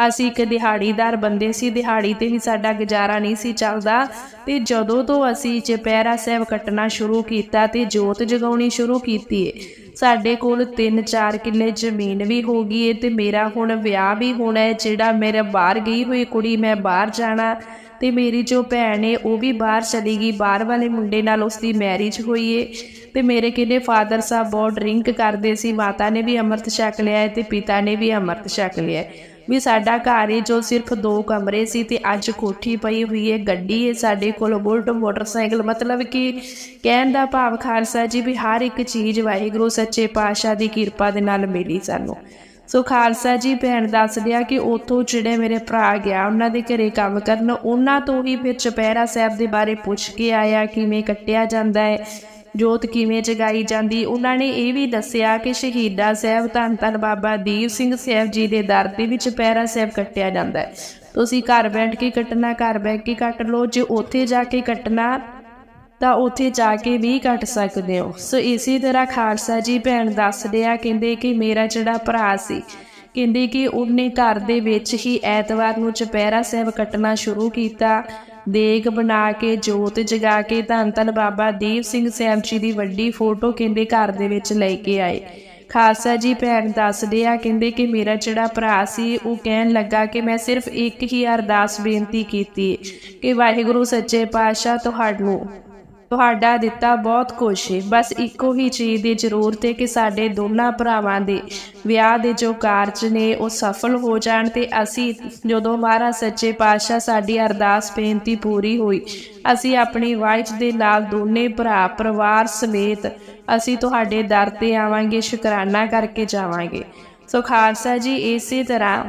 ਅਸੀਂ ਇੱਕ ਦਿਹਾੜੀਦਾਰ ਬੰਦੇ ਸੀ, ਦਿਹਾੜੀ ਤੇ ਹੀ ਸਾਡਾ ਗੁਜ਼ਾਰਾ ਨਹੀਂ ਸੀ ਚੱਲਦਾ ਤੇ ਜਦੋਂ ਤੋਂ ਅਸੀਂ ਚੁਪਹਿਰਾ ਸਾਹਿਬ ਕੱਟਣਾ ਸ਼ੁਰੂ ਕੀਤਾ ਤੇ ਜੋਤ ਜਗਾਉਣੀ ਸ਼ੁਰੂ ਕੀਤੀ ਏ ਸਾਡੇ ਕੋਲ 3-4 ਕਿੱਲੇ ਜ਼ਮੀਨ ਵੀ ਹੋ ਗਈ ਏ ਤੇ ਮੇਰਾ ਹੁਣ ਵਿਆਹ ਵੀ ਹੋਣਾ ਹੈ ਜਿਹੜਾ ਮੇਰਾ ਬਾਹਰ ਗਈ ਹੋਈ ਕੁੜੀ ਮੈਂ ਬਾਹਰ ਜਾਣਾ ਤੇ ਮੇਰੀ ਜੋ ਭੈਣ ਏ, ਉਹ ਵੀ ਬਾਹਰ ਚਲੀ ਗਈ। ਬਾਹਰ ਵਾਲੇ ਮੁੰਡੇ ਨਾਲ ਉਸ ਦੀ ਮੈਰਿਜ ਹੋਈ ਏ ਤੇ ਮੇਰੇ ਕਿਨੇ ਫਾਦਰ ਸਾਹਿਬ ਬਹੁਤ ਡਰਿੰਕ ਕਰਦੇ ਸੀ, ਮਾਤਾ ਨੇ ਵੀ ਅੰਮ੍ਰਿਤ ਛਕ ਲਿਆ ਹੈ ਤੇ ਪਿਤਾ ਨੇ ਵੀ ਅੰਮ੍ਰਿਤ ਛਕ ਲਿਆ ਵੀ ਸਾਡਾ ਘਰ ਏ ਜੋ ਸਿਰਫ ਦੋ ਕਮਰੇ ਸੀ ਤੇ ਅੱਜ ਕੋਠੀ ਪਈ ਹੋਈ ਹੈ, ਗੱਡੀ ਹੈ ਸਾਡੇ ਕੋਲ ਬੁਲਟ, ਮੋਟਰਸਾਈਕਲ, ਮਤਲਬ ਕਿ ਕਹਿਣ ਦਾ ਭਾਵ ਖਾਲਸਾ ਜੀ ਵੀ ਹਰ ਇੱਕ ਚੀਜ਼ ਵਾਹਿਗੁਰੂ ਸੱਚੇ ਪਾਤਸ਼ਾਹ ਦੀ ਕਿਰਪਾ ਦੇ ਨਾਲ ਮਿਲੀ ਸਾਨੂੰ। ਸੋ ਖਾਲਸਾ ਜੀ ਭੈਣ ਦੱਸਦੇ ਆ ਕਿ ਉਥੋਂ ਜਿਹੜੇ ਮੇਰੇ ਭਰਾ ਗਿਆ, ਉਹਨਾਂ ਦੇ ਘਰੇ ਕੰਮ ਕਰਨ, ਉਹਨਾਂ ਤੋਂ ਹੀ ਫਿਰ ਚਪਹਿਰਾ ਸਾਹਿਬ ਦੇ ਬਾਰੇ ਪੁੱਛ ਕੇ ਆਇਆ ਕਿਵੇਂ ਕੱਟਿਆ ਜਾਂਦਾ ਹੈ। ਜੋਤ ਕਿਵੇਂ ਜਗਾਈ ਜਾਂਦੀ? ਉਹਨਾਂ ਨੇ ਇਹ ਵੀ ਦੱਸਿਆ ਕਿ ਸ਼ਹੀਦਾ ਸਾਹਿਬ ਧੰਨ ਧੰਨ ਬਾਬਾ ਦੀਪ ਸਿੰਘ ਸਾਹਿਬ ਜੀ ਦੇ ਦਰ ਦੇ ਵਿੱਚ ਪੈਰਾ ਸਾਹਿਬ ਕੱਟਿਆ ਜਾਂਦਾ ਹੈ। ਤੁਸੀਂ ਘਰ ਬੈਠ ਕੇ ਕੱਟਣਾ, ਘਰ ਬੈਠ ਕੇ ਕੱਟ ਲਓ। ਜੇ ਉੱਥੇ ਜਾ ਕੇ ਕੱਟਣਾ, ਤਾਂ ਉੱਥੇ ਜਾ ਕੇ ਵੀ ਕੱਟ ਸਕਦੇ ਹੋ। ਸੋ ਇਸੇ ਤਰ੍ਹਾਂ ਖਾਲਸਾ ਜੀ ਭੈਣ ਦੱਸਦੇ ਆ, ਕਹਿੰਦੇ ਕਿ ਮੇਰਾ ਜਿਹੜਾ ਭਰਾ ਸੀ ਕਹਿੰਦੇ ਕਿ ਉਹਨੇ ਘਰ ਦੇ ਵਿੱਚ ਹੀ ਐਤਵਾਰ ਨੂੰ ਚਪਹਿਰਾ ਸਾਹਿਬ ਕੱਟਣਾ ਸ਼ੁਰੂ ਕੀਤਾ। ਦੇਗ ਬਣਾ ਕੇ, ਜੋਤ ਜਗਾ ਕੇ, ਧੰਨ ਧੰਨ ਬਾਬਾ ਦੀਪ ਸਿੰਘ ਸਾਹਿਬ ਜੀ ਦੀ ਵੱਡੀ ਫੋਟੋ ਕਹਿੰਦੇ ਘਰ ਦੇ ਵਿੱਚ ਲੈ ਕੇ ਆਏ। ਖਾਲਸਾ ਜੀ ਭੈਣ ਦੱਸਦੇ ਆ, ਕਹਿੰਦੇ ਕਿ ਮੇਰਾ ਜਿਹੜਾ ਭਰਾ ਸੀ, ਉਹ ਕਹਿਣ ਲੱਗਾ ਕਿ ਮੈਂ ਸਿਰਫ ਇੱਕ ਹੀ ਅਰਦਾਸ ਬੇਨਤੀ ਕੀਤੀ, ਕਿ ਵਾਹਿਗੁਰੂ ਸੱਚੇ ਪਾਤਸ਼ਾਹ ਤੁਹਾਨੂੰ ਤੁਹਾਡਾ ਦਿੱਤਾ ਬਹੁਤ ਕੁਛ। ਹੈ ਬਸ ਇੱਕੋ ਹੀ ਚੀਜ਼ ਦੀ ਜ਼ਰੂਰਤ ਹੈ ਕਿ ਸਾਡੇ ਦੋਨਾਂ ਭਰਾਵਾਂ ਦੇ ਵਿਆਹ ਦੇ ਜੋ ਕਾਰਜ ਨੇ, ਉਹ ਸਫਲ ਹੋ ਜਾਣ ਤੇ ਅਸੀਂ ਜਦੋਂ ਮਹਾਰਾਜ ਸੱਚੇ ਪਾਤਸ਼ਾਹ ਸਾਡੀ ਅਰਦਾਸ ਬੇਨਤੀ ਪੂਰੀ ਹੋਈ, ਅਸੀਂ ਆਪਣੀ ਵਾਈਫ ਦੇ ਨਾਲ ਦੋਨੇ ਭਰਾ, ਪਰਿਵਾਰ ਸਮੇਤ ਅਸੀਂ ਤੁਹਾਡੇ ਦਰ ਤੇ ਆਵਾਂਗੇ, ਸ਼ੁਕਰਾਨਾ ਕਰਕੇ ਜਾਵਾਂਗੇ। ਸੋ ਖਾਲਸਾ ਜੀ, ਇਸੇ ਤਰ੍ਹਾਂ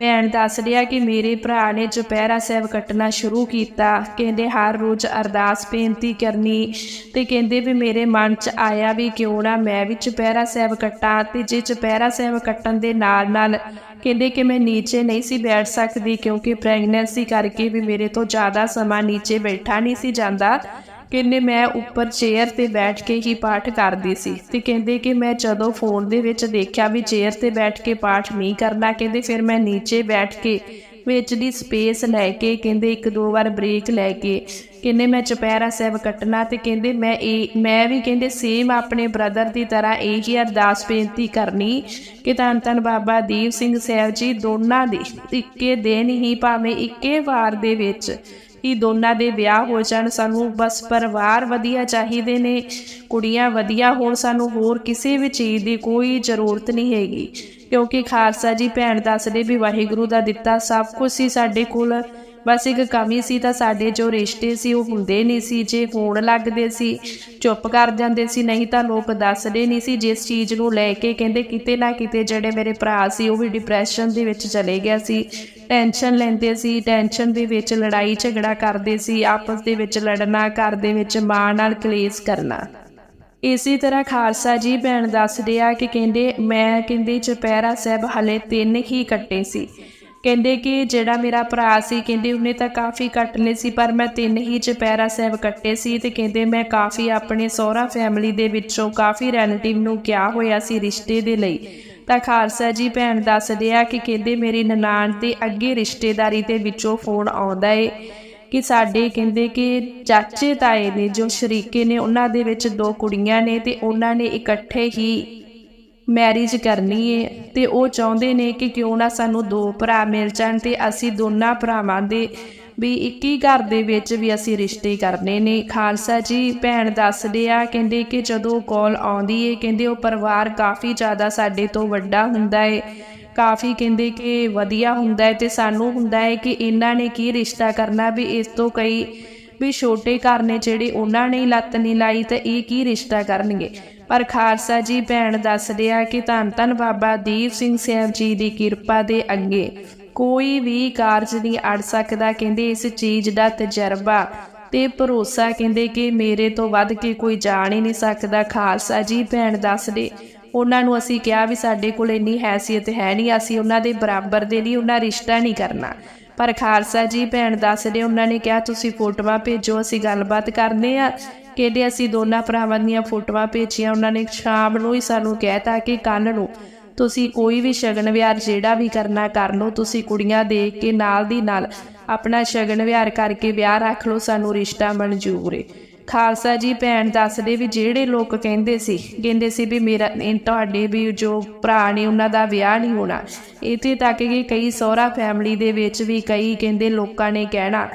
ਭੈਣ ਦੱਸ ਰਿਹਾ ਕਿ ਮੇਰੇ ਭਰਾ ਨੇ ਚੁਪਹਿਰਾ ਸਾਹਿਬ ਕੱਟਣਾ ਸ਼ੁਰੂ ਕੀਤਾ। ਕਹਿੰਦੇ, ਹਰ ਰੋਜ਼ ਅਰਦਾਸ ਬੇਨਤੀ ਕਰਨੀ। ਤੇ ਕਹਿੰਦੇ ਵੀ ਮੇਰੇ ਮਨ 'ਚ ਆਇਆ ਵੀ ਕਿਉਂ ਨਾ ਮੈਂ ਵੀ ਚੁਪਹਿਰਾ ਸਾਹਿਬ ਕੱਟਾਂ ਤੇ ਜੇ ਚੁਪਹਿਰਾ ਸਾਹਿਬ ਕੱਟਣ ਦੇ ਨਾਲ ਨਾਲ ਕਹਿੰਦੇ ਕਿ ਮੈਂ ਨੀਚੇ ਨਹੀਂ ਸੀ ਬੈਠ ਸਕਦੀ ਕਿਉਂਕਿ ਪ੍ਰੈਗਨੈਂਸੀ ਕਰਕੇ ਵੀ ਮੇਰੇ ਤੋਂ ਜ਼ਿਆਦਾ ਸਮਾਂ ਨੀਚੇ ਬੈਠਾ ਨਹੀਂ ਸੀ ਜਾਂਦਾ ਕਹਿੰਦੇ ਮੈਂ ਉੱਪਰ ਚੇਅਰ ਤੇ ਬੈਠ ਕੇ ਹੀ ਪਾਠ ਕਰਦੀ ਸੀ ਤੇ ਕਹਿੰਦੇ ਕਿ ਮੈਂ ਜਦੋਂ ਫੋਨ ਦੇ ਵਿੱਚ ਦੇਖਿਆ ਵੀ ਚੇਅਰ ਤੇ ਬੈਠ ਕੇ ਪਾਠ ਨਹੀਂ ਕਰਨਾ ਕਹਿੰਦੇ ਫਿਰ ਮੈਂ ਨੀਚੇ ਬੈਠ ਕੇ ਵਿੱਚ ਦੀ ਸਪੇਸ ਲੈ ਕੇ ਕਹਿੰਦੇ ਇੱਕ ਦੋ ਵਾਰ ਬ੍ਰੇਕ ਲੈ ਕੇ ਕਹਿੰਦੇ ਮੈਂ ਚਪੈਰਾ ਸਾਹਿਬ ਕੱਟਣਾ ਤੇ ਕਹਿੰਦੇ ਮੈਂ ਇਹ, ਮੈਂ ਵੀ ਕਹਿੰਦੇ ਸੇਮ ਆਪਣੇ ਬ੍ਰਦਰ ਦੀ ਤਰ੍ਹਾਂ ਇਹੀ ਅਰਦਾਸ ਬੇਨਤੀ ਕਰਨੀ ਕਿ ਧੰਨ ਧੰਨ ਬਾਬਾ ਦੀਪ ਸਿੰਘ ਸਾਹਿਬ ਜੀ ਦੋਨਾਂ ਦੀ ਇੱਕੇ ਦਿਨ ਹੀ ਭਾਵੇਂ ਇੱਕੇ ਵਾਰ ਦੇ ਵਿੱਚ ਹੀ ਦੋਨਾਂ ਦੇ ਵਿਆਹ ਹੋ ਜਾਣ, ਸਾਨੂੰ ਬਸ ਪਰਿਵਾਰ ਵਧੀਆ ਚਾਹੀਦੇ ਨੇ, ਕੁੜੀਆਂ ਵਧੀਆ ਹੋਣ, ਸਾਨੂੰ ਹੋਰ ਕਿਸੇ ਵੀ ਚੀਜ਼ ਦੀ ਕੋਈ ਜ਼ਰੂਰਤ ਨਹੀਂ ਹੈਗੀ। ਕਿਉਂਕਿ ਖਾਲਸਾ ਜੀ ਭੈਣ ਦੱਸਦੇ ਵੀ ਵਾਹਿਗੁਰੂ ਦਾ ਦਿੱਤਾ ਸਭ ਕੁਝ ਹੀ ਸਾਡੇ ਕੋਲ। ਬਸ ਇੱਕ ਕਮੀ ਸੀ ਤਾਂ ਸਾਡੇ ਜੋ ਰਿਸ਼ਤੇ ਸੀ ਉਹ ਹੁੰਦੇ ਨਹੀਂ ਸੀ, ਜੇ ਹੋਣ ਲੱਗਦੇ ਸੀ, ਚੁੱਪ ਕਰ ਜਾਂਦੇ ਸੀ, ਨਹੀਂ ਤਾਂ ਲੋਕ ਦੱਸਦੇ ਨਹੀਂ ਸੀ, ਜਿਸ ਚੀਜ਼ ਨੂੰ ਲੈ ਕੇ ਕਹਿੰਦੇ ਕਿਤੇ ਨਾ ਕਿਤੇ ਜਿਹੜੇ ਮੇਰੇ ਭਰਾ ਸੀ ਉਹ ਵੀ ਡਿਪਰੈਸ਼ਨ ਦੇ ਵਿੱਚ ਚਲੇ ਗਿਆ ਸੀ ਟੈਨਸ਼ਨ ਲੈਂਦੇ ਸੀ ਟੈਨਸ਼ਨ ਦੇ ਵਿੱਚ ਲੜਾਈ ਝਗੜਾ ਕਰਦੇ ਸੀ, ਆਪਸ ਦੇ ਵਿੱਚ ਲੜਨਾ, ਘਰ ਦੇ ਵਿੱਚ ਮਾਂ ਨਾਲ ਕਲੇਸ਼ ਕਰਨਾ। ਇਸੇ ਤਰ੍ਹਾਂ ਖਾਲਸਾ ਜੀ ਭੈਣ ਦੱਸਦੇ ਆ ਕਿ ਕਹਿੰਦੇ, ਮੈਂ ਕਹਿੰਦੇ ਚਪੈਰਾ ਸਾਹਿਬ ਹਲੇ ਤਿੰਨ ਹੀ ਕੱਟੇ ਸੀ। ਕਹਿੰਦੇ ਕਿ ਜਿਹੜਾ ਮੇਰਾ ਭਰਾ ਸੀ, ਕਹਿੰਦੇ ਉਹਨੇ ਤਾਂ ਕਾਫੀ ਕੱਟ ਸੀ, ਪਰ ਮੈਂ ਤਿੰਨ ਹੀ ਚਪੈਰਾ ਸਾਹਿਬ ਕੱਟੇ ਸੀ ਤੇ ਕਹਿੰਦੇ ਮੈਂ ਕਾਫੀ ਆਪਣੇ ਸਹੁਰਾ ਫੈਮਿਲੀ ਦੇ ਵਿੱਚੋਂ ਕਾਫੀ ਰਿਲੇਟਿਵ ਨੂੰ ਕਿਹਾ ਹੋਇਆ ਸੀ ਰਿਸ਼ਤੇ ਦੇ ਲਈ। ਤਾਂ ਖਾਲਸਾ ਜੀ ਭੈਣ ਦੱਸਦੇ ਆ ਕਿ ਕਹਿੰਦੇ ਮੇਰੀ ਨਨਾਣ 'ਤੇ ਅੱਗੇ ਰਿਸ਼ਤੇਦਾਰੀ ਦੇ ਵਿੱਚੋਂ ਫੋਨ ਆਉਂਦਾ ਏ ਕਿ ਸਾਡੇ ਕਹਿੰਦੇ ਕਿ ਚਾਚੇ ਤਾਏ ਨੇ ਜੋ ਸ਼ਰੀਕੇ ਨੇ, ਉਹਨਾਂ ਦੇ ਵਿੱਚ ਦੋ ਕੁੜੀਆਂ ਨੇ ਤੇ ਉਹਨਾਂ ਨੇ ਇਕੱਠੇ ਹੀ ਮੈਰਿਜ ਕਰਨੀ ਏ ਤੇ ਉਹ ਚਾਹੁੰਦੇ ਨੇ ਕਿ ਕਿਉਂ ਨਾ ਸਾਨੂੰ ਦੋ ਭਰਾ ਮਿਲ ਜਾਣ ਤੇ ਅਸੀਂ ਦੋਨਾਂ ਭਰਾਵਾਂ ਦੇ ਵੀ ਇੱਕ ਹੀ ਘਰ ਦੇ ਵਿੱਚ ਵੀ ਅਸੀਂ ਰਿਸ਼ਤੇ ਕਰਨੇ ਨੇ। ਖਾਲਸਾ ਜੀ ਭੈਣ ਦੱਸਦੇ ਆ, ਕਹਿੰਦੇ ਕਿ ਜਦੋਂ ਕਾਲ ਆਉਂਦੀ ਏ, ਕਹਿੰਦੇ ਉਹ ਪਰਿਵਾਰ ਕਾਫੀ ਜ਼ਿਆਦਾ ਸਾਡੇ ਤੋਂ ਵੱਡਾ ਹੁੰਦਾ ਏ। ਕਾਫੀ ਕਹਿੰਦੇ ਕਿ ਵਧੀਆ ਹੁੰਦਾ ਹੈ ਤੇ ਸਾਨੂੰ ਹੁੰਦਾ ਹੈ ਕਿ ਇਹਨਾਂ ਨੇ ਕੀ ਰਿਸ਼ਤਾ ਕਰਨਾ ਵੀ ਇਸ ਤੋਂ ਕਈ ਵੀ ਛੋਟੇ ਘਰ ਨੇ ਜਿਹੜੇ ਉਹਨਾਂ ਨੇ ਲੱਤ ਨਹੀਂ ਲਾਈ ਤਾਂ ਇਹ ਕੀ ਰਿਸ਼ਤਾ ਕਰਨਗੇ। ਪਰ ਖਾਲਸਾ ਜੀ ਭੈਣ ਦੱਸਦੇ ਆ ਕਿ ਧੰਨ ਧੰਨ ਬਾਬਾ ਦੀਪ ਸਿੰਘ ਸਾਹਿਬ ਜੀ ਦੀ ਕਿਰਪਾ ਦੇ ਅੱਗੇ ਕੋਈ ਵੀ ਕਾਰਜ ਨਹੀਂ ਅੜ ਸਕਦਾ। ਕਹਿੰਦੇ ਇਸ ਚੀਜ਼ ਦਾ ਤਜਰਬਾ ਤੇ ਭਰੋਸਾ ਕਹਿੰਦੇ ਕਿ ਮੇਰੇ ਤੋਂ ਵੱਧ ਕੇ ਕੋਈ ਜਾਣ ਹੀ ਨਹੀਂ ਸਕਦਾ। ਖਾਲਸਾ ਜੀ ਭੈਣ ਦੱਸਦੇ ਉਹਨਾਂ ਨੂੰ ਅਸੀਂ ਕਿਹਾ ਵੀ ਸਾਡੇ ਕੋਲ ਇੰਨੀ ਹੈਸੀਅਤ ਹੈ ਨਹੀਂ, ਅਸੀਂ ਉਹਨਾਂ ਦੇ ਬਰਾਬਰ ਦੇ ਲਈ ਉਹਨਾਂ ਰਿਸ਼ਤਾ ਨਹੀਂ ਕਰਨਾ। ਪਰ ਖਾਲਸਾ ਜੀ ਭੈਣ ਦੱਸਦੇ ਉਹਨਾਂ ਨੇ ਕਿਹਾ, ਤੁਸੀਂ ਫੋਟੋਆਂ ਭੇਜੋ, ਅਸੀਂ ਗੱਲਬਾਤ ਕਰਨੇ ਆ। ਕਹਿੰਦੇ ਅਸੀਂ ਦੋਨਾਂ ਭਰਾਵਾਂ ਦੀਆਂ ਫੋਟੋਆਂ ਭੇਜੀਆਂ, ਉਹਨਾਂ ਨੇ ਸ਼ਾਮ ਨੂੰ ਹੀ ਸਾਨੂੰ ਕਹਿਤਾ ਕਿ ਕੱਲ ਨੂੰ ਤੁਸੀਂ ਕੋਈ ਵੀ ਸ਼ਗਨ ਵਿਹਾਰ ਜਿਹੜਾ ਵੀ ਕਰਨਾ, ਕਰ ਲਓ। ਤੁਸੀਂ ਕੁੜੀਆਂ ਦੇਖ ਕੇ ਨਾਲ ਦੀ ਨਾਲ ਆਪਣਾ ਸ਼ਗਨ ਵਿਹਾਰ ਕਰਕੇ ਵਿਆਹ ਰੱਖ ਲਓ, ਸਾਨੂੰ ਰਿਸ਼ਤਾ ਮਨਜ਼ੂਰ ਏ। ਖਾਲਸਾ ਜੀ, ਭੈਣ ਦੱਸਦੇ ਵੀ ਜਿਹੜੇ ਲੋਕ ਕਹਿੰਦੇ ਸੀ ਕਹਿੰਦੇ ਸੀ ਵੀ ਮੇਰਾ ਤੁਹਾਡੇ ਵੀ ਜੋ ਭਰਾ ਨੇ, ਉਹਨਾਂ ਦਾ ਵਿਆਹ ਨਹੀਂ ਹੋਣਾ। ਇੱਥੇ ਤੱਕ ਕਿ ਕਈ ਸਹੁਰਾ ਫੈਮਿਲੀ ਦੇ ਵਿੱਚ ਵੀ ਕਈ ਕਹਿੰਦੇ ਲੋਕਾਂ ਨੇ ਕਹਿਣਾ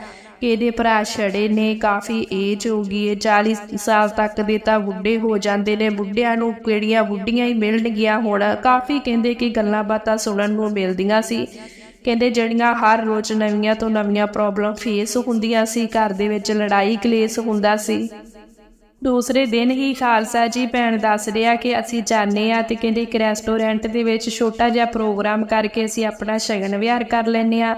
ਕਿ ਇਹਦੇ ਭਰਾ ਛੜੇ ਨੇ, ਕਾਫੀ ਏਜ ਹੋ ਗਈ ਹੈ 40 ਸਾਲ ਤੱਕ ਦੇ ਤਾਂ ਬੁੱਢੇ ਹੋ ਜਾਂਦੇ ਨੇ, ਬੁੱਢਿਆਂ ਨੂੰ ਕਿਹੜੀਆਂ ਬੁੱਢੀਆਂ ਹੀ ਮਿਲਣਗੀਆਂ ਹੁਣ। ਕਾਫੀ ਕਹਿੰਦੇ ਕਿ ਗੱਲਾਂ ਬਾਤਾਂ ਸੁਣਨ ਨੂੰ ਮਿਲਦੀਆਂ ਸੀ। ਕਹਿੰਦੇ ਜਿਹੜੀਆਂ ਹਰ ਰੋਜ਼ ਨਵੀਆਂ ਤੋਂ ਨਵੀਆਂ ਪ੍ਰੋਬਲਮ ਫੇਸ ਹੁੰਦੀਆਂ ਸੀ, ਘਰ ਦੇ ਵਿੱਚ ਲੜਾਈ ਕਲੇਸ਼ ਹੁੰਦਾ ਸੀ। ਦੂਸਰੇ ਦਿਨ ਹੀ ਖਾਲਸਾ ਜੀ ਭੈਣ ਦੱਸ ਰਿਹਾ ਕਿ ਅਸੀਂ ਜਾਣੇ ਆ ਤੇ ਕਹਿੰਦੇ ਇੱਕ ਰੈਸਟੋਰੈਂਟ ਦੇ ਵਿੱਚ ਛੋਟਾ ਜਿਹਾ ਪ੍ਰੋਗਰਾਮ ਕਰਕੇ ਅਸੀਂ ਆਪਣਾ ਸ਼ਗਨ ਵਿਹਾਰ ਕਰ ਲੈਨੇ ਆ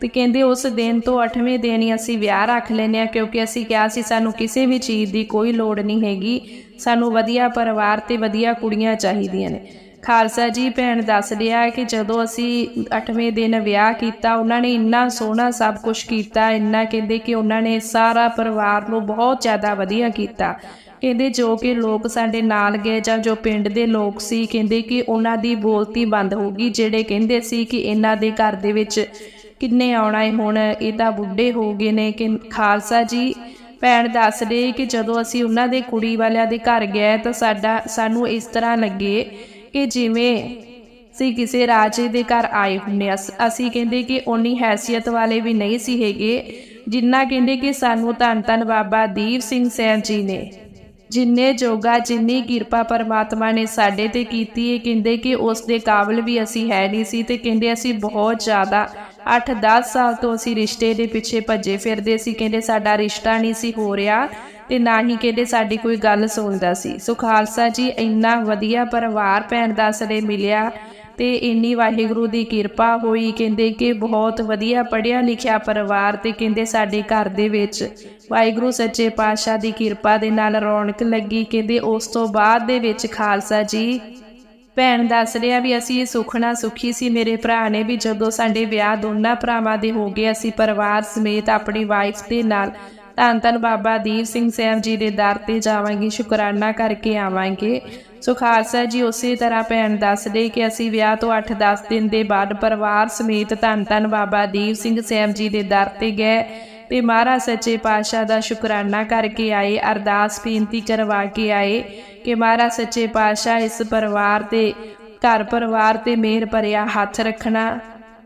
ਤੇ ਕਹਿੰਦੇ ਉਸ ਦਿਨ ਤੋਂ 8ਵੇਂ ਦਿਨ ਹੀ ਅਸੀਂ ਵਿਆਹ ਰੱਖ ਲੈਨੇ ਆ ਕਿਉਂਕਿ ਅਸੀਂ ਕਿਹਾ ਸੀ ਸਾਨੂੰ ਕਿਸੇ ਵੀ ਚੀਜ਼ ਦੀ ਕੋਈ ਲੋੜ ਨਹੀਂ ਹੈਗੀ। ਸਾਨੂੰ ਵਧੀਆ ਪਰਿਵਾਰ ਤੇ ਵਧੀਆ ਕੁੜੀਆਂ ਚਾਹੀਦੀਆਂ ਨੇ। ਖਾਲਸਾ ਜੀ ਭੈਣ ਦੱਸ ਰਿਹਾ ਕਿ ਜਦੋਂ ਅਸੀਂ 8ਵੇਂ ਦਿਨ ਵਿਆਹ ਕੀਤਾ, ਉਹਨਾਂ ਨੇ ਇੰਨਾ ਸੋਹਣਾ ਸਭ ਕੁਝ ਕੀਤਾ, ਇੰਨਾ ਕਹਿੰਦੇ ਕਿ ਉਹਨਾਂ ਨੇ ਸਾਰਾ ਪਰਿਵਾਰ ਨੂੰ ਬਹੁਤ ਜ਼ਿਆਦਾ ਵਧੀਆ ਕੀਤਾ। ਕਹਿੰਦੇ ਜੋ ਕਿ ਲੋਕ ਸਾਡੇ ਨਾਲ ਗਏ ਜਾਂ ਜੋ ਪਿੰਡ ਦੇ ਲੋਕ ਸੀ, ਕਹਿੰਦੇ ਕਿ ਉਹਨਾਂ ਦੀ ਬੋਲਤੀ ਬੰਦ ਹੋ ਗਈ, ਜਿਹੜੇ ਕਹਿੰਦੇ ਸੀ ਕਿ ਇਹਨਾਂ ਦੇ ਘਰ ਦੇ ਵਿੱਚ ਕਿੰਨੇ ਆਉਣਾ ਹੈ ਹੁਣ? ਇਹ ਤਾਂ ਬੁੱਢੇ ਹੋ ਗਏ ਨੇ ਕਿ ਖਾਲਸਾ ਜੀ, ਭੈਣ ਦੱਸ ਰਹੇ ਕਿ ਜਦੋਂ ਅਸੀਂ ਉਹਨਾਂ ਦੇ ਕੁੜੀ ਵਾਲਿਆਂ ਦੇ ਘਰ ਗਏ ਤਾਂ ਸਾਡਾ, ਸਾਨੂੰ ਇਸ ਤਰ੍ਹਾਂ ਲੱਗੇ ਕਿ ਜਿਵੇਂ ਸੀ ਕਿਸੇ ਰਾਜੇ ਦੇ ਘਰ ਆਏ ਹੁੰਨੇ ਅਸ- ਅਸੀਂ ਕਹਿੰਦੇ ਕਿ ਓਨੀ ਹੈਸੀਅਤ ਵਾਲੇ ਵੀ ਨਹੀਂ ਸੀ ਹੈਗੇ, ਜਿੰਨਾ ਕਹਿੰਦੇ ਕਿ ਸਾਨੂੰ ਧੰਨ ਧੰਨ ਬਾਬਾ ਦੀਪ ਸਿੰਘ ਸੈਨ ਜੀ ਨੇ। ਜਿੰਨੇ ਜੋਗਾ, ਜਿੰਨੀ ਕਿਰਪਾ ਪਰਮਾਤਮਾ ਨੇ ਸਾਡੇ ਤੇ ਕੀਤੀ ਹੈ ਕਹਿੰਦੇ ਕਿ ਉਸ ਦੇ ਕਾਬਲ ਵੀ ਅਸੀਂ ਹੈ ਨਹੀਂ ਸੀ ਤੇ ਕਹਿੰਦੇ ਅਸੀਂ ਬਹੁਤ ਜ਼ਿਆਦਾ 8-10 ਸਾਲ ਤੋਂ ਅਸੀਂ ਰਿਸ਼ਤੇ ਦੇ ਪਿੱਛੇ ਭੱਜੇ ਫਿਰਦੇ ਸੀ। ਕਹਿੰਦੇ ਸਾਡਾ ਰਿਸ਼ਤਾ ਨਹੀਂ ਸੀ ਹੋ ਰਿਹਾ ਤੇ ਨਾ ਹੀ ਕਹਿੰਦੇ ਸਾਡੀ ਕੋਈ ਗੱਲ ਸੁਣਦਾ ਸੀ। ਸੋ ਖਾਲਸਾ ਜੀ, ਇੰਨਾ ਵਧੀਆ ਪਰਿਵਾਰ ਭੈਣ ਦਾ ਸਦੇ ਮਿਲਿਆ ਤੇ ਇੰਨੀ ਵਾਹਿਗੁਰੂ ਦੀ ਕਿਰਪਾ ਹੋਈ। ਕਹਿੰਦੇ ਕਿ ਬਹੁਤ ਵਧੀਆ ਪੜਿਆ ਲਿਖਿਆ ਪਰਿਵਾਰ ਤੇ ਕਹਿੰਦੇ ਸਾਡੇ ਘਰ ਦੇ ਵਿੱਚ ਵਾਹਿਗੁਰੂ ਸੱਚੇ ਪਾਤਸ਼ਾਹ ਦੀ ਕਿਰਪਾ ਦੇ ਨਾਲ ਰੌਣਕ ਲੱਗੀ। ਕਹਿੰਦੇ ਉਸ ਤੋਂ ਬਾਅਦ ਦੇ ਵਿੱਚ ਖਾਲਸਾ ਜੀ ਭੈਣ ਦੱਸ ਰਿਹਾ ਵੀ ਅਸੀਂ ਇਹ ਸੁਖਣਾ ਸੁਖੀ ਸੀ, ਮੇਰੇ ਭਰਾ ਨੇ ਵੀ ਜਦੋਂ ਸਾਡੇ ਵਿਆਹ ਦੋਨਾਂ ਭਰਾਵਾਂ ਦੇ ਹੋ ਗਏ, ਅਸੀਂ ਪਰਿਵਾਰ ਸਮੇਤ ਆਪਣੀ ਵਾਈਫ ਦੇ ਨਾਲ ਧੰਨ ਧੰਨ ਬਾਬਾ ਦੀਪ ਸਿੰਘ ਸਾਹਿਬ ਜੀ ਦੇ ਦਰ ਤੇ ਜਾਵਾਂਗੇ, ਸ਼ੁਕਰਾਨਾ ਕਰਕੇ ਆਵਾਂਗੇ। ਸੋ ਖਾਲਸਾ ਜੀ, ਉਸੇ ਤਰ੍ਹਾਂ ਭੈਣ ਦੱਸਦੇ ਕਿ ਅਸੀਂ ਵਿਆਹ ਤੋਂ 8-10 ਦਿਨ ਦੇ ਬਾਅਦ ਪਰਿਵਾਰ ਸਮੇਤ ਧੰਨ ਧੰਨ ਬਾਬਾ ਦੀਪ ਸਿੰਘ ਸਾਹਿਬ ਜੀ ਦੇ ਦਰ ਤੇ ਗਏ। ਤੇ ਮਹਾਰਾਜ ਸੱਚੇ ਪਾਤਸ਼ਾਹ ਦਾ ਸ਼ੁਕਰਾਨਾ ਕਰਕੇ ਆਏ, ਅਰਦਾਸ ਬੇਨਤੀ ਕਰਵਾ ਕੇ ਆਏ ਕਿ ਮਹਾਰਾਜ ਸੱਚੇ ਪਾਤਸ਼ਾਹ ਇਸ ਪਰਿਵਾਰ ਤੇ, ਘਰ ਪਰਿਵਾਰ ਤੇ ਮਿਹਰ ਭਰਿਆ ਹੱਥ ਰੱਖਣਾ,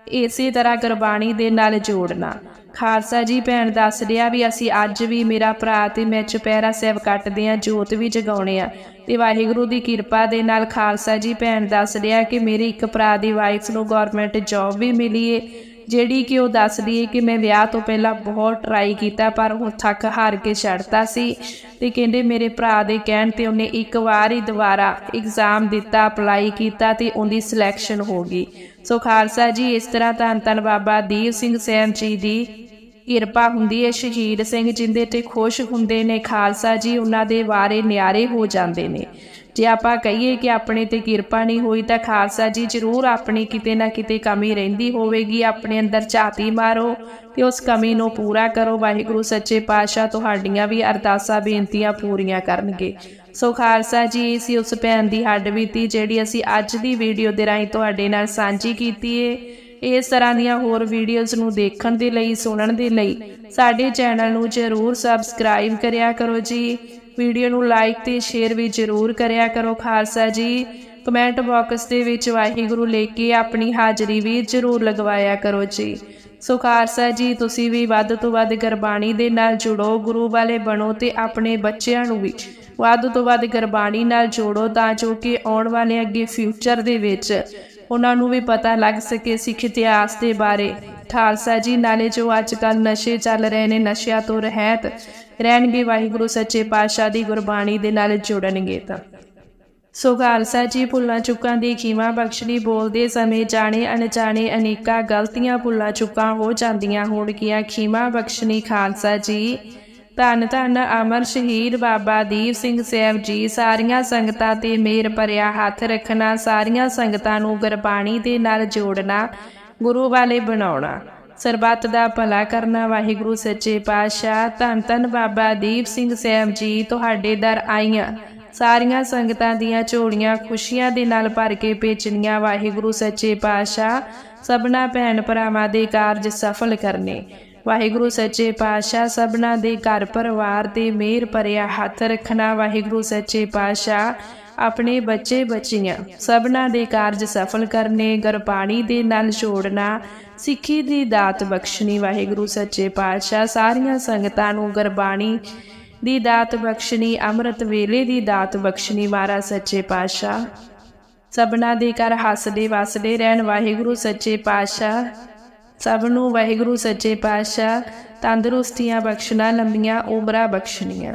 ਇਸੇ ਤਰ੍ਹਾਂ ਗੁਰਬਾਣੀ ਦੇ ਨਾਲ ਜੋੜਨਾ। ਖਾਲਸਾ ਜੀ ਭੈਣ ਦੱਸ ਰਿਹਾ ਵੀ ਅਸੀਂ ਅੱਜ ਵੀ ਮੇਰਾ ਭਰਾ ਤੇ ਮੈਂ ਚੁਪਹਿਰਾ ਸਾਹਿਬ ਕੱਟਦੇ ਆ ਜੋਤ ਵੀ ਜਗਾਉਣੇ ਆ ਤੇ ਵਾਹਿਗੁਰੂ ਦੀ ਕਿਰਪਾ ਦੇ ਨਾਲ ਖਾਲਸਾ ਜੀ ਭੈਣ ਦੱਸ ਰਿਹਾ ਕਿ ਮੇਰੇ ਇੱਕ ਭਰਾ ਦੀ ਵਾਈਫ ਨੂੰ ਗਵਰਨਮੈਂਟ ਜੌਬ ਵੀ ਮਿਲੀ ਏ। ਜਿਹੜੀ ਕਿ ਉਹ ਦੱਸਦੀ ਹੈ ਕਿ ਮੈਂ ਵਿਆਹ ਤੋਂ ਪਹਿਲਾਂ ਬਹੁਤ ਟਰਾਈ ਕੀਤਾ, ਪਰ ਉਹ ਥੱਕ ਹਾਰ ਕੇ ਛੱਡਤਾ ਸੀ ਤੇ ਕਹਿੰਦੇ ਮੇਰੇ ਭਰਾ ਦੇ ਕਹਿਣ ਤੇ ਉਹਨੇ ਇੱਕ ਵਾਰ ਹੀ ਦੁਬਾਰਾ ਐਗਜ਼ਾਮ ਦਿੱਤਾ ਅਪਲਾਈ ਕੀਤਾ ਤੇ ਉਹਦੀ ਸਿਲੈਕਸ਼ਨ ਹੋ ਗਈ। ਸੋ ਖਾਲਸਾ ਜੀ, ਇਸ ਤਰ੍ਹਾਂ ਧੰਨ ਧੰਨ ਬਾਬਾ ਦੀਪ ਸਿੰਘ ਸੈਨ ਜੀ ਦੀ ਕਿਰਪਾ ਹੁੰਦੀ ਹੈ, ਸ਼ਹੀਦ ਸਿੰਘ ਜਿੰਦੇ ਤੇ ਖੁਸ਼ ਹੁੰਦੇ ਨੇ, ਖਾਲਸਾ ਜੀ ਉਹਨਾਂ ਦੇ ਵਾਰੇ ਨਿਆਰੇ ਹੋ ਜਾਂਦੇ ਨੇ। ਜੇ ਆਪਾਂ ਕਹੀਏ ਕਿ ਆਪਣੇ ਤੇ ਕਿਰਪਾ ਨਹੀਂ ਹੋਈ ਤਾਂ ਖਾਲਸਾ ਜੀ ਜ਼ਰੂਰ ਆਪਣੀ ਕਿਤੇ ਨਾ ਕਿਤੇ ਕਮੀ ਰਹਿੰਦੀ ਹੋਵੇਗੀ। ਆਪਣੇ ਅੰਦਰ ਝਾਤੀ ਮਾਰੋ ਤੇ ਉਸ ਕਮੀ ਨੂੰ ਪੂਰਾ ਕਰੋ। ਵਾਹਿਗੁਰੂ, ਸੱਚੇ ਪਾਤਸ਼ਾਹ ਤੁਹਾਡੀਆਂ ਵੀ ਅਰਦਾਸਾਂ, ਬੇਨਤੀਆਂ ਪੂਰੀਆਂ ਕਰਨਗੇ। ਸੋ ਖਾਲਸਾ ਜੀ ਸੀ ਉਸ ਭੈਣ ਦੀ ਹੱਡ ਬੀਤੀ ਜਿਹੜੀ ਅਸੀਂ ਅੱਜ ਦੀ ਵੀਡੀਓ ਦੇ ਰਾਹੀਂ ਤੁਹਾਡੇ ਨਾਲ ਸਾਂਝੀ ਕੀਤੀ ਏ। ਇਸ ਤਰ੍ਹਾਂ ਦੀਆਂ ਹੋਰ ਵੀਡੀਓਜ਼ ਨੂੰ ਦੇਖਣ ਦੇ ਲਈ, ਸੁਣਨ ਦੇ ਲਈ ਸਾਡੇ ਚੈਨਲ ਨੂੰ ਜਰੂਰ ਸਬਸਕ੍ਰਾਈਬ ਕਰਿਆ ਕਰੋ ਜੀ। ਵੀਡੀਓ ਨੂੰ ਲਾਈਕ ਤੇ ਸ਼ੇਅਰ ਵੀ ਜਰੂਰ ਕਰਿਆ ਕਰੋ ਖਾਲਸਾ ਜੀ। ਕਮੈਂਟ ਬਾਕਸ ਦੇ ਵਿੱਚ ਵਾਹਿਗੁਰੂ ਲੈ ਕੇ ਆਪਣੀ ਹਾਜ਼ਰੀ ਵੀ ਜਰੂਰ ਲਗਵਾਇਆ ਕਰੋ ਜੀ। ਸੋ ਖਾਲਸਾ ਜੀ, ਤੁਸੀਂ ਵੀ ਵੱਧ ਤੋਂ ਵੱਧ ਗੁਰਬਾਣੀ ਦੇ ਨਾਲ ਜੁੜੋ, ਗੁਰੂ ਵਾਲੇ ਬਣੋ ਤੇ ਆਪਣੇ ਬੱਚਿਆਂ ਨੂੰ ਵੀ ਵੱਧ ਤੋਂ ਵੱਧ ਗੁਰਬਾਣੀ ਨਾਲ ਜੋੜੋ ਤਾਂ ਜੋ ਕਿ ਆਉਣ ਵਾਲੇ ਅੱਗੇ ਫਿਊਚਰ ਦੇ ਵਿੱਚ ਉਹਨਾਂ ਨੂੰ ਵੀ ਪਤਾ ਲੱਗ ਸਕੇ ਸਿੱਖ ਇਤਿਹਾਸ ਦੇ ਬਾਰੇ। ਖਾਲਸਾ ਜੀ, ਨਾਲੇ ਜੋ ਅੱਜ ਕੱਲ ਨਸ਼ੇ ਚੱਲ ਰਹੇ ਨੇ, ਨਸ਼ਿਆਂ ਤੋਂ ਰਹਿਤ ਰਹਿਣਗੇ ਵਾਹਿਗੁਰੂ ਸੱਚੇ ਪਾਤਸ਼ਾਹ ਦੀ ਗੁਰਬਾਣੀ ਦੇ ਨਾਲ ਜੁੜਨਗੇ ਤਾਂ। ਸੋ ਖਾਲਸਾ ਜੀ, ਭੁੱਲਾਂ ਚੁੱਕਾਂ ਦੀ ਖੀਮਾ ਬਖਸ਼ਣੀ ਬੋਲਦੇ ਸਮੇਂ ਜਾਣੇ ਅਣਜਾਣੇ ਅਨੇਕਾਂ ਗਲਤੀਆਂ ਭੁੱਲਾਂ ਚੁੱਕਾਂ ਹੋ ਜਾਂਦੀਆਂ ਹੋਣਗੀਆਂ। ਖੀਮਾ ਬਖਸ਼ਣੀ ਖਾਲਸਾ ਜੀ, ਧੰਨ ਧੰਨ ਅਮਰ ਸ਼ਹੀਦ ਬਾਬਾ ਦੀਪ ਸਿੰਘ ਸਾਹਿਬ ਜੀ, ਸਾਰੀਆਂ ਸੰਗਤਾਂ ਤੇ ਮੇਰ ਭਰਿਆ ਹੱਥ ਰੱਖਣਾ, ਸਾਰੀਆਂ ਸੰਗਤਾਂ ਨੂੰ ਗੁਰਬਾਣੀ ਦੇ ਨਾਲ ਜੋੜਨਾ, ਗੁਰੂ ਵਾਲੇ ਬਣਾਉਣਾ। ਸਰਬੱਤ ਦਾ ਭਲਾ ਕਰਨਾ ਵਾਹਿਗੁਰੂ ਸੱਚੇ ਪਾਤਸ਼ਾਹ। ਧੰਨ ਧੰਨ ਬਾਬਾ ਦੀਪ ਸਿੰਘ ਸਾਹਿਬ ਜੀ, ਤੁਹਾਡੇ ਦਰ ਆਈਆਂ। ਸਾਰੀਆਂ ਸੰਗਤਾਂ ਦੀਆਂ ਝੋਲੀਆਂ ਖੁਸ਼ੀਆਂ ਦੇ ਨਾਲ ਭਰ ਕੇ ਭੇਜਣੀਆਂ ਵਾਹਿਗੁਰੂ ਸੱਚੇ ਪਾਤਸ਼ਾਹ। ਸਭਨਾ ਭੈਣ ਭਰਾਵਾਂ ਦੇ ਕਾਰਜ ਸਫਲ ਕਰਨੇ। ਵਾਹਿਗੁਰੂ ਸੱਚੇ ਪਾਤਸ਼ਾਹ, ਸਭਨਾ ਦੇ ਘਰ ਪਰਿਵਾਰ ਤੇ ਮਿਹਰ ਭਰਿਆ ਹੱਥ ਰੱਖਣਾ ਵਾਹਿਗੁਰੂ ਸੱਚੇ ਪਾਤਸ਼ਾਹ। ਆਪਣੇ ਬੱਚੇ ਬੱਚੀਆਂ ਸਭਨਾ ਦੇ ਕਾਰਜ ਸਫਲ ਕਰਨੇ ਗੁਰਬਾਣੀ ਦੇ ਨਾਲ ਜੋੜਨਾ ਸਿੱਖੀ ਦੀ ਦਾਤ ਬਖਸ਼ਣੀ, ਵਾਹਿਗੁਰੂ, ਸੱਚੇ ਪਾਤਸ਼ਾਹ ਸਾਰੀਆਂ ਸੰਗਤਾਂ ਨੂੰ ਗੁਰਬਾਣੀ ਦੀ ਦਾਤ ਬਖਸ਼ਣੀ, ਅੰਮ੍ਰਿਤ ਵੇਲੇ ਦੀ ਦਾਤ ਬਖਸ਼ਣੀ ਮਹਾਰਾਜ ਸੱਚੇ ਪਾਤਸ਼ਾਹ। ਸਭਨਾ ਦੇ ਘਰ ਹੱਸਦੇ ਵਸਦੇ ਰਹਿਣ, ਵਾਹਿਗੁਰੂ, ਸੱਚੇ ਪਾਤਸ਼ਾਹ। ਸਭ ਨੂੰ ਵਾਹਿਗੁਰੂ, ਸੱਚੇ ਪਾਤਸ਼ਾਹ। ਤੰਦਰੁਸਤੀਆਂ ਬਖਸ਼ਣਾ, ਲੰਮੀਆਂ ਉਮਰਾਂ ਬਖਸ਼ਣੀਆਂ।